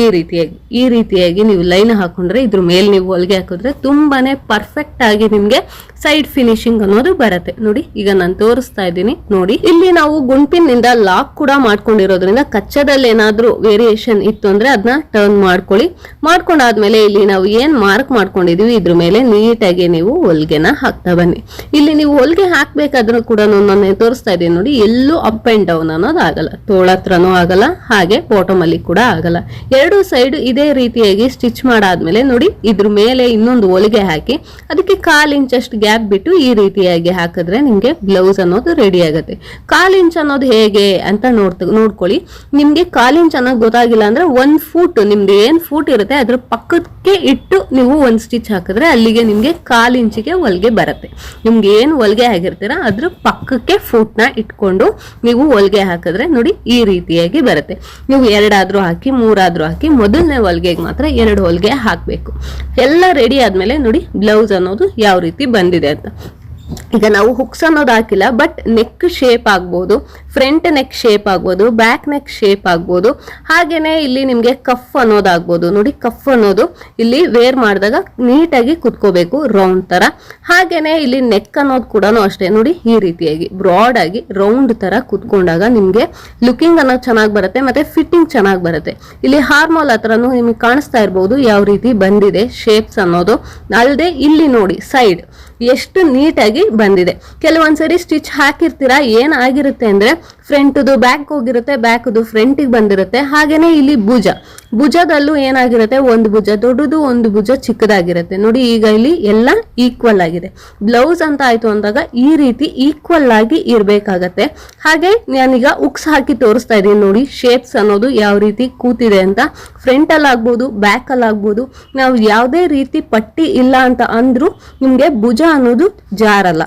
ಈ ರೀತಿಯಾಗಿ ಈ ರೀತಿಯಾಗಿ ನೀವು ಲೈನ್ ಹಾಕೊಂಡ್ರೆ ಇದ್ರ ಮೇಲೆ ನೀವು ಹೊಲಿಗೆ ಹಾಕಿದ್ರೆ ತುಂಬಾನೇ ಪರ್ಫೆಕ್ಟ್ ಆಗಿ ನಿಮ್ಗೆ ಸೈಡ್ ಫಿನಿಶಿಂಗ್ ಅನ್ನೋದು ಬರುತ್ತೆ. ನೋಡಿ, ಈಗ ನಾನು ತೋರಿಸ್ತಾ ಇದ್ದೀನಿ. ನೋಡಿ, ಇಲ್ಲಿ ನಾವು ಗುಂಪಿನಿಂದ ಲಾಕ್ ಕೂಡ ಮಾಡ್ಕೊಂಡಿರೋದ್ರಿಂದ ಕಚ್ಚದಲ್ಲಿ ಏನಾದ್ರೂ ವೇರಿಯೇಷನ್ ಇತ್ತು ಅಂದ್ರೆ ಅದನ್ನ ಟರ್ನ್ ಮಾಡ್ಕೊಳ್ಳಿ. ಮಾಡ್ಕೊಂಡಾದ್ಮೇಲೆ ಇಲ್ಲಿ ನಾವು ಏನ್ ಮಾರ್ಕ್ ಮಾಡ್ಕೊಂಡಿದೀವಿ, ಇದ್ರ ಮೇಲೆ ನೀಟಾಗಿ ನೀವು ಹೊಲ್ಗೆನ ಹಾಕ್ತಾ ಬನ್ನಿ. ಇಲ್ಲಿ ನೀವು ಹೊಲ್ಗೆ ಹಾಕ್ಬೇಕಾದ್ರೂ ಕೂಡ ನಾನು ತೋರಿಸ್ತಾ ಇದ್ದೀನಿ ನೋಡಿ, ಎಲ್ಲೂ ಅಪ್ ಅಂಡ್ ಡೌನ್ ಅನ್ನೋದು ಆಗಲ್ಲ. ತೋಳತ್ರನೂ ಆಗಲ್ಲ, ಹಾಗೆ ಬಾಟಮ್ ಅಲ್ಲಿ ಕೂಡ ಆಗಲ್ಲ. ಎರಡು ಸೈಡ್ ಇದೇ ರೀತಿಯಾಗಿ ಸ್ಟಿಚ್ ಮಾಡಾದ್ಮೇಲೆ ನೋಡಿ, ಇದ್ರ ಮೇಲೆ ಇನ್ನೊಂದು ಹೊಲಿಗೆ ಹಾಕಿ, ಅದಕ್ಕೆ ಕಾಲ್ ಇಂಚಷ್ಟು ಗ್ಯಾಪ್ ಬಿಟ್ಟು ಈ ರೀತಿಯಾಗಿ ಹಾಕಿದ್ರೆ ನಿಮಗೆ ಬ್ಲೌಸ್ ಅನ್ನೋದು ರೆಡಿ ಆಗುತ್ತೆ. ಕಾಲ್ ಇಂಚ್ ಅನ್ನೋದು ಹೇಗೆ ಅಂತ ನೋಡ್ತ, ನೋಡ್ಕೊಳ್ಳಿ. ನಿಮಗೆ ಕಾಲ್ ಇಂಚ್ ಅನ್ನೋದು ಗೊತ್ತಾಗಿಲ್ಲ ಅಂದ್ರೆ ಒಂದು ಫೂಟ್ ನಿಮ್ದು ಏನು ಫೂಟ್ ಇರುತ್ತೆ ಅದ್ರ ಪಕ್ಕಕ್ಕೆ ಇಟ್ಟು ನೀವು ಒಂದು ಸ್ಟಿಚ್ ಹಾಕಿದ್ರೆ ಅಲ್ಲಿಗೆ ನಿಮಗೆ ಕಾಲ್ ಇಂಚಿಗೆ ಹೊಲಿಗೆ ಬರುತ್ತೆ. ನಿಮ್ಗೆ ಏನು ಹೊಲಿಗೆ ಆಗಿರ್ತೀರ ಅದ್ರ ಪಕ್ಕಕ್ಕೆ ಫೂಟ್ನ ಇಟ್ಕೊಂಡು ನೀವು ಹೊಲಿಗೆ ಹಾಕಿದ್ರೆ ನೋಡಿ ಈ ರೀತಿಯಾಗಿ ಬರುತ್ತೆ. ನೀವು ಎರಡಾದ್ರೂ ಹಾಕಿ, ಮೂರಾದ್ರೂ ಹಾಕಿ, ಮೊದಲನೇ ಹೊಲಿಗೆಗೆ ಮಾತ್ರ ಎರಡು ಹೊಲಿಗೆ ಹಾಕಬೇಕು. ಎಲ್ಲ ರೆಡಿ ಆದ್ಮೇಲೆ ನೋಡಿ ಬ್ಲೌಸ್ ಅನ್ನೋದು ಯಾವ ರೀತಿ ಬಂದಿದೆ ಅಂತ. ಈಗ ನಾವು ಹುಕ್ಸ್ ಅನ್ನೋದು ಹಾಕಿಲ್ಲ ಬಟ್ ನೆಕ್ ಶೇಪ್ ಆಗ್ಬೋದು ಫ್ರಂಟ್ ನೆಕ್ ಶೇಪ್ ಆಗ್ಬೋದು ಬ್ಯಾಕ್ ನೆಕ್ ಶೇಪ್ ಆಗ್ಬೋದು. ಹಾಗೇನೆ ಇಲ್ಲಿ ನಿಮಗೆ ಕಫ್ ಅನ್ನೋದಾಗ್ಬೋದು ನೋಡಿ ಕಫ್ ಅನ್ನೋದು ಇಲ್ಲಿ ವೇರ್ ಮಾಡಿದಾಗ ನೀಟಾಗಿ ಕುತ್ಕೋಬೇಕು ರೌಂಡ್ ತರ. ಹಾಗೇನೆ ಇಲ್ಲಿ ನೆಕ್ ಅನ್ನೋದು ಕೂಡ ಅಷ್ಟೇ. ನೋಡಿ ಈ ರೀತಿಯಾಗಿ ಬ್ರಾಡ್ ಆಗಿ ರೌಂಡ್ ತರ ಕುತ್ಕೊಂಡಾಗ ನಿಮ್ಗೆ ಲುಕಿಂಗ್ ಅನ್ನೋದು ಚೆನ್ನಾಗಿ ಬರುತ್ತೆ, ಮತ್ತೆ ಫಿಟ್ಟಿಂಗ್ ಚೆನ್ನಾಗಿ ಬರುತ್ತೆ. ಇಲ್ಲಿ ಹಾರ್ಮೋಲ್ ಹತ್ರನೂ ನಿಮಗೆ ಕಾಣಿಸ್ತಾ ಇರ್ಬೋದು, ಯಾವ ರೀತಿ ಬಂದಿದೆ ಶೇಪ್ಸ್ ಅನ್ನೋದು. ಅಲ್ಲದೆ ಇಲ್ಲಿ ನೋಡಿ ಸೈಡ್ ಎಷ್ಟು ನೀಟಾಗಿ ಬಂದಿದೆ. ಕೆಲವೊಂದ್ಸರಿ ಸ್ಟಿಚ್ ಹಾಕಿರ್ತೀರಾ? ಏನಾಗಿರುತ್ತೆ ಅಂದ್ರೆ ಫ್ರಂಟ್ದು ಬ್ಯಾಕ್ ಹೋಗಿರುತ್ತೆ, ಬ್ಯಾಕ್ದು ಫ್ರಂಟಿಗೆ ಬಂದಿರುತ್ತೆ. ಹಾಗೇನೆ ಇಲ್ಲಿ ಭುಜ. ಭುಜದಲ್ಲೂ ಏನಾಗಿರುತ್ತೆ, ಒಂದು ಭುಜ ದೊಡ್ಡದು, ಒಂದು ಭುಜ ಚಿಕ್ಕದಾಗಿರುತ್ತೆ. ನೋಡಿ, ಈಗ ಇಲ್ಲಿ ಎಲ್ಲ ಈಕ್ವಲ್ ಆಗಿದೆ. ಬ್ಲೌಸ್ ಅಂತ ಆಯ್ತು ಅಂದಾಗ ಈ ರೀತಿ ಈಕ್ವಲ್ ಆಗಿ ಇರ್ಬೇಕಾಗತ್ತೆ. ಹಾಗೆ ನಾನೀಗ ಉಕ್ಸ್ ಹಾಕಿ ತೋರಿಸ್ತಾ ಇದ್ದೀನಿ. ನೋಡಿ ಶೇಪ್ಸ್ ಅನ್ನೋದು ಯಾವ ರೀತಿ ಕೂತಿದೆ ಅಂತ. ಫ್ರಂಟ್ ಅಲ್ಲಿ ಆಗ್ಬೋದು ಬ್ಯಾಕ್ ಅಲ್ಲಿ ಆಗ್ಬೋದು. ನಾವು ಯಾವುದೇ ರೀತಿ ಪಟ್ಟಿ ಇಲ್ಲ ಅಂತ ಅಂದ್ರೂ ನಿಮಗೆ ಭುಜ ಅನ್ನೋದು ಜಾರಲ್ಲ.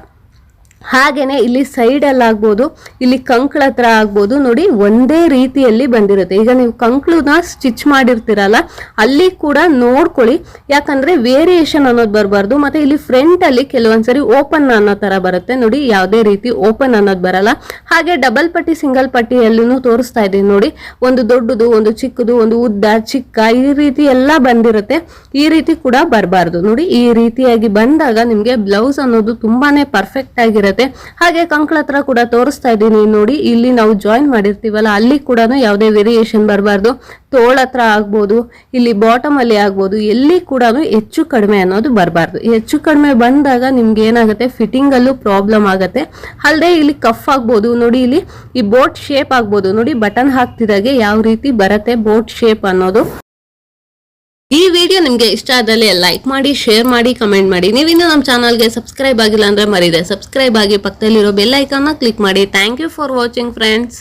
ಹಾಗೇನೆ ಇಲ್ಲಿ ಸೈಡ್ ಅಲ್ಲಿ ಆಗ್ಬೋದು, ಇಲ್ಲಿ ಕಂಕ್ಳ ಹತ್ರ ಆಗ್ಬೋದು, ನೋಡಿ ಒಂದೇ ರೀತಿಯಲ್ಲಿ ಬಂದಿರುತ್ತೆ. ಈಗ ನೀವು ಕಂಕ್ಳನ್ನ ಸ್ಟಿಚ್ ಮಾಡಿರ್ತೀರಲ್ಲ, ಅಲ್ಲಿ ಕೂಡ ನೋಡ್ಕೊಳ್ಳಿ. ಯಾಕಂದ್ರೆ ವೇರಿಯೇಷನ್ ಅನ್ನೋದು ಬರಬಾರ್ದು, ಮತ್ತೆ ಇಲ್ಲಿ ಫ್ರಂಟ್ ಅಲ್ಲಿ ಕೆಲವೊಂದ್ಸರಿ ಓಪನ್ ಅನ್ನೋ ತರ ಬರುತ್ತೆ. ನೋಡಿ, ಯಾವುದೇ ರೀತಿ ಓಪನ್ ಅನ್ನೋದು ಬರಲ್ಲ. ಹಾಗೆ ಡಬಲ್ ಪಟ್ಟಿ ಸಿಂಗಲ್ ಪಟ್ಟಿಯಲ್ಲೂ ತೋರಿಸ್ತಾ ಇದ್ದೀನಿ. ನೋಡಿ, ಒಂದು ದೊಡ್ಡದು, ಒಂದು ಚಿಕ್ಕದು, ಒಂದು ಉದ್ದ, ಚಿಕ್ಕ, ಈ ರೀತಿ ಎಲ್ಲ ಬಂದಿರುತ್ತೆ. ಈ ರೀತಿ ಕೂಡ ಬರಬಾರ್ದು. ನೋಡಿ, ಈ ರೀತಿಯಾಗಿ ಬಂದಾಗ ನಿಮಗೆ ಬ್ಲೌಸ್ ಅನ್ನೋದು ತುಂಬಾನೇ ಪರ್ಫೆಕ್ಟ್ ಆಗಿರುತ್ತೆ. ಹಾಗೆ ಕಂಕಳ ಹತ್ರ ಕೂಡ ತೋರಿಸ್ತಾ ಇದ್ದೀನಿ. ನೋಡಿ, ಇಲ್ಲಿ ನಾವು ಜಾಯಿನ್ ಮಾಡಿರ್ತೀವಲ್ಲ, ಅಲ್ಲಿ ಕೂಡ ಯಾವುದೇ ವೇರಿಯೇಷನ್ ಬರಬಾರ್ದು. ತೋಳ ಹತ್ರ ಆಗ್ಬೋದು, ಇಲ್ಲಿ ಬಾಟಮ್ ಅಲ್ಲಿ ಆಗ್ಬೋದು, ಎಲ್ಲಿ ಕೂಡ ಹೆಚ್ಚು ಕಡಿಮೆ ಅನ್ನೋದು ಬರಬಾರ್ದು. ಹೆಚ್ಚು ಕಡಿಮೆ ಬಂದಾಗ ನಿಮ್ಗೆ ಏನಾಗುತ್ತೆ? ಫಿಟ್ಟಿಂಗ್ ಅಲ್ಲೂ ಪ್ರಾಬ್ಲಮ್ ಆಗುತ್ತೆ. ಅಲ್ಲದೆ ಇಲ್ಲಿ ಕಫ್ ಆಗ್ಬೋದು. ನೋಡಿ, ಇಲ್ಲಿ ಈ ಬೋಟ್ ಶೇಪ್ ಆಗ್ಬೋದು. ನೋಡಿ ಬಟನ್ ಹಾಕ್ತಿದಾಗೆ ಯಾವ ರೀತಿ ಬರುತ್ತೆ ಬೋಟ್ ಶೇಪ್ ಅನ್ನೋದು. ಈ ವಿಡಿಯೋ ನಿಮ್ಗೆ ಇಷ್ಟ ಆದಲ್ಲಿ ಲೈಕ್ ಮಾಡಿ ಶೇರ್ ಮಾಡಿ ಕಮೆಂಟ್ ಮಾಡಿ. ನೀವಿನ್ನು ನಮ್ಮ ಚಾನಲ್ಗೆ ಸಬ್ಸ್ಕ್ರೈಬ್ ಆಗಿಲ್ಲ ಅಂದ್ರೆ ಮರಿದೆ. ಸಬ್ಸ್ಕ್ರೈಬ್ ಆಗಿ ಪಕ್ಕದಲ್ಲಿರೋ ಬೆಲ್ ಐಕಾನ್ನ ಕ್ಲಿಕ್ ಮಾಡಿ. Thank you for watching friends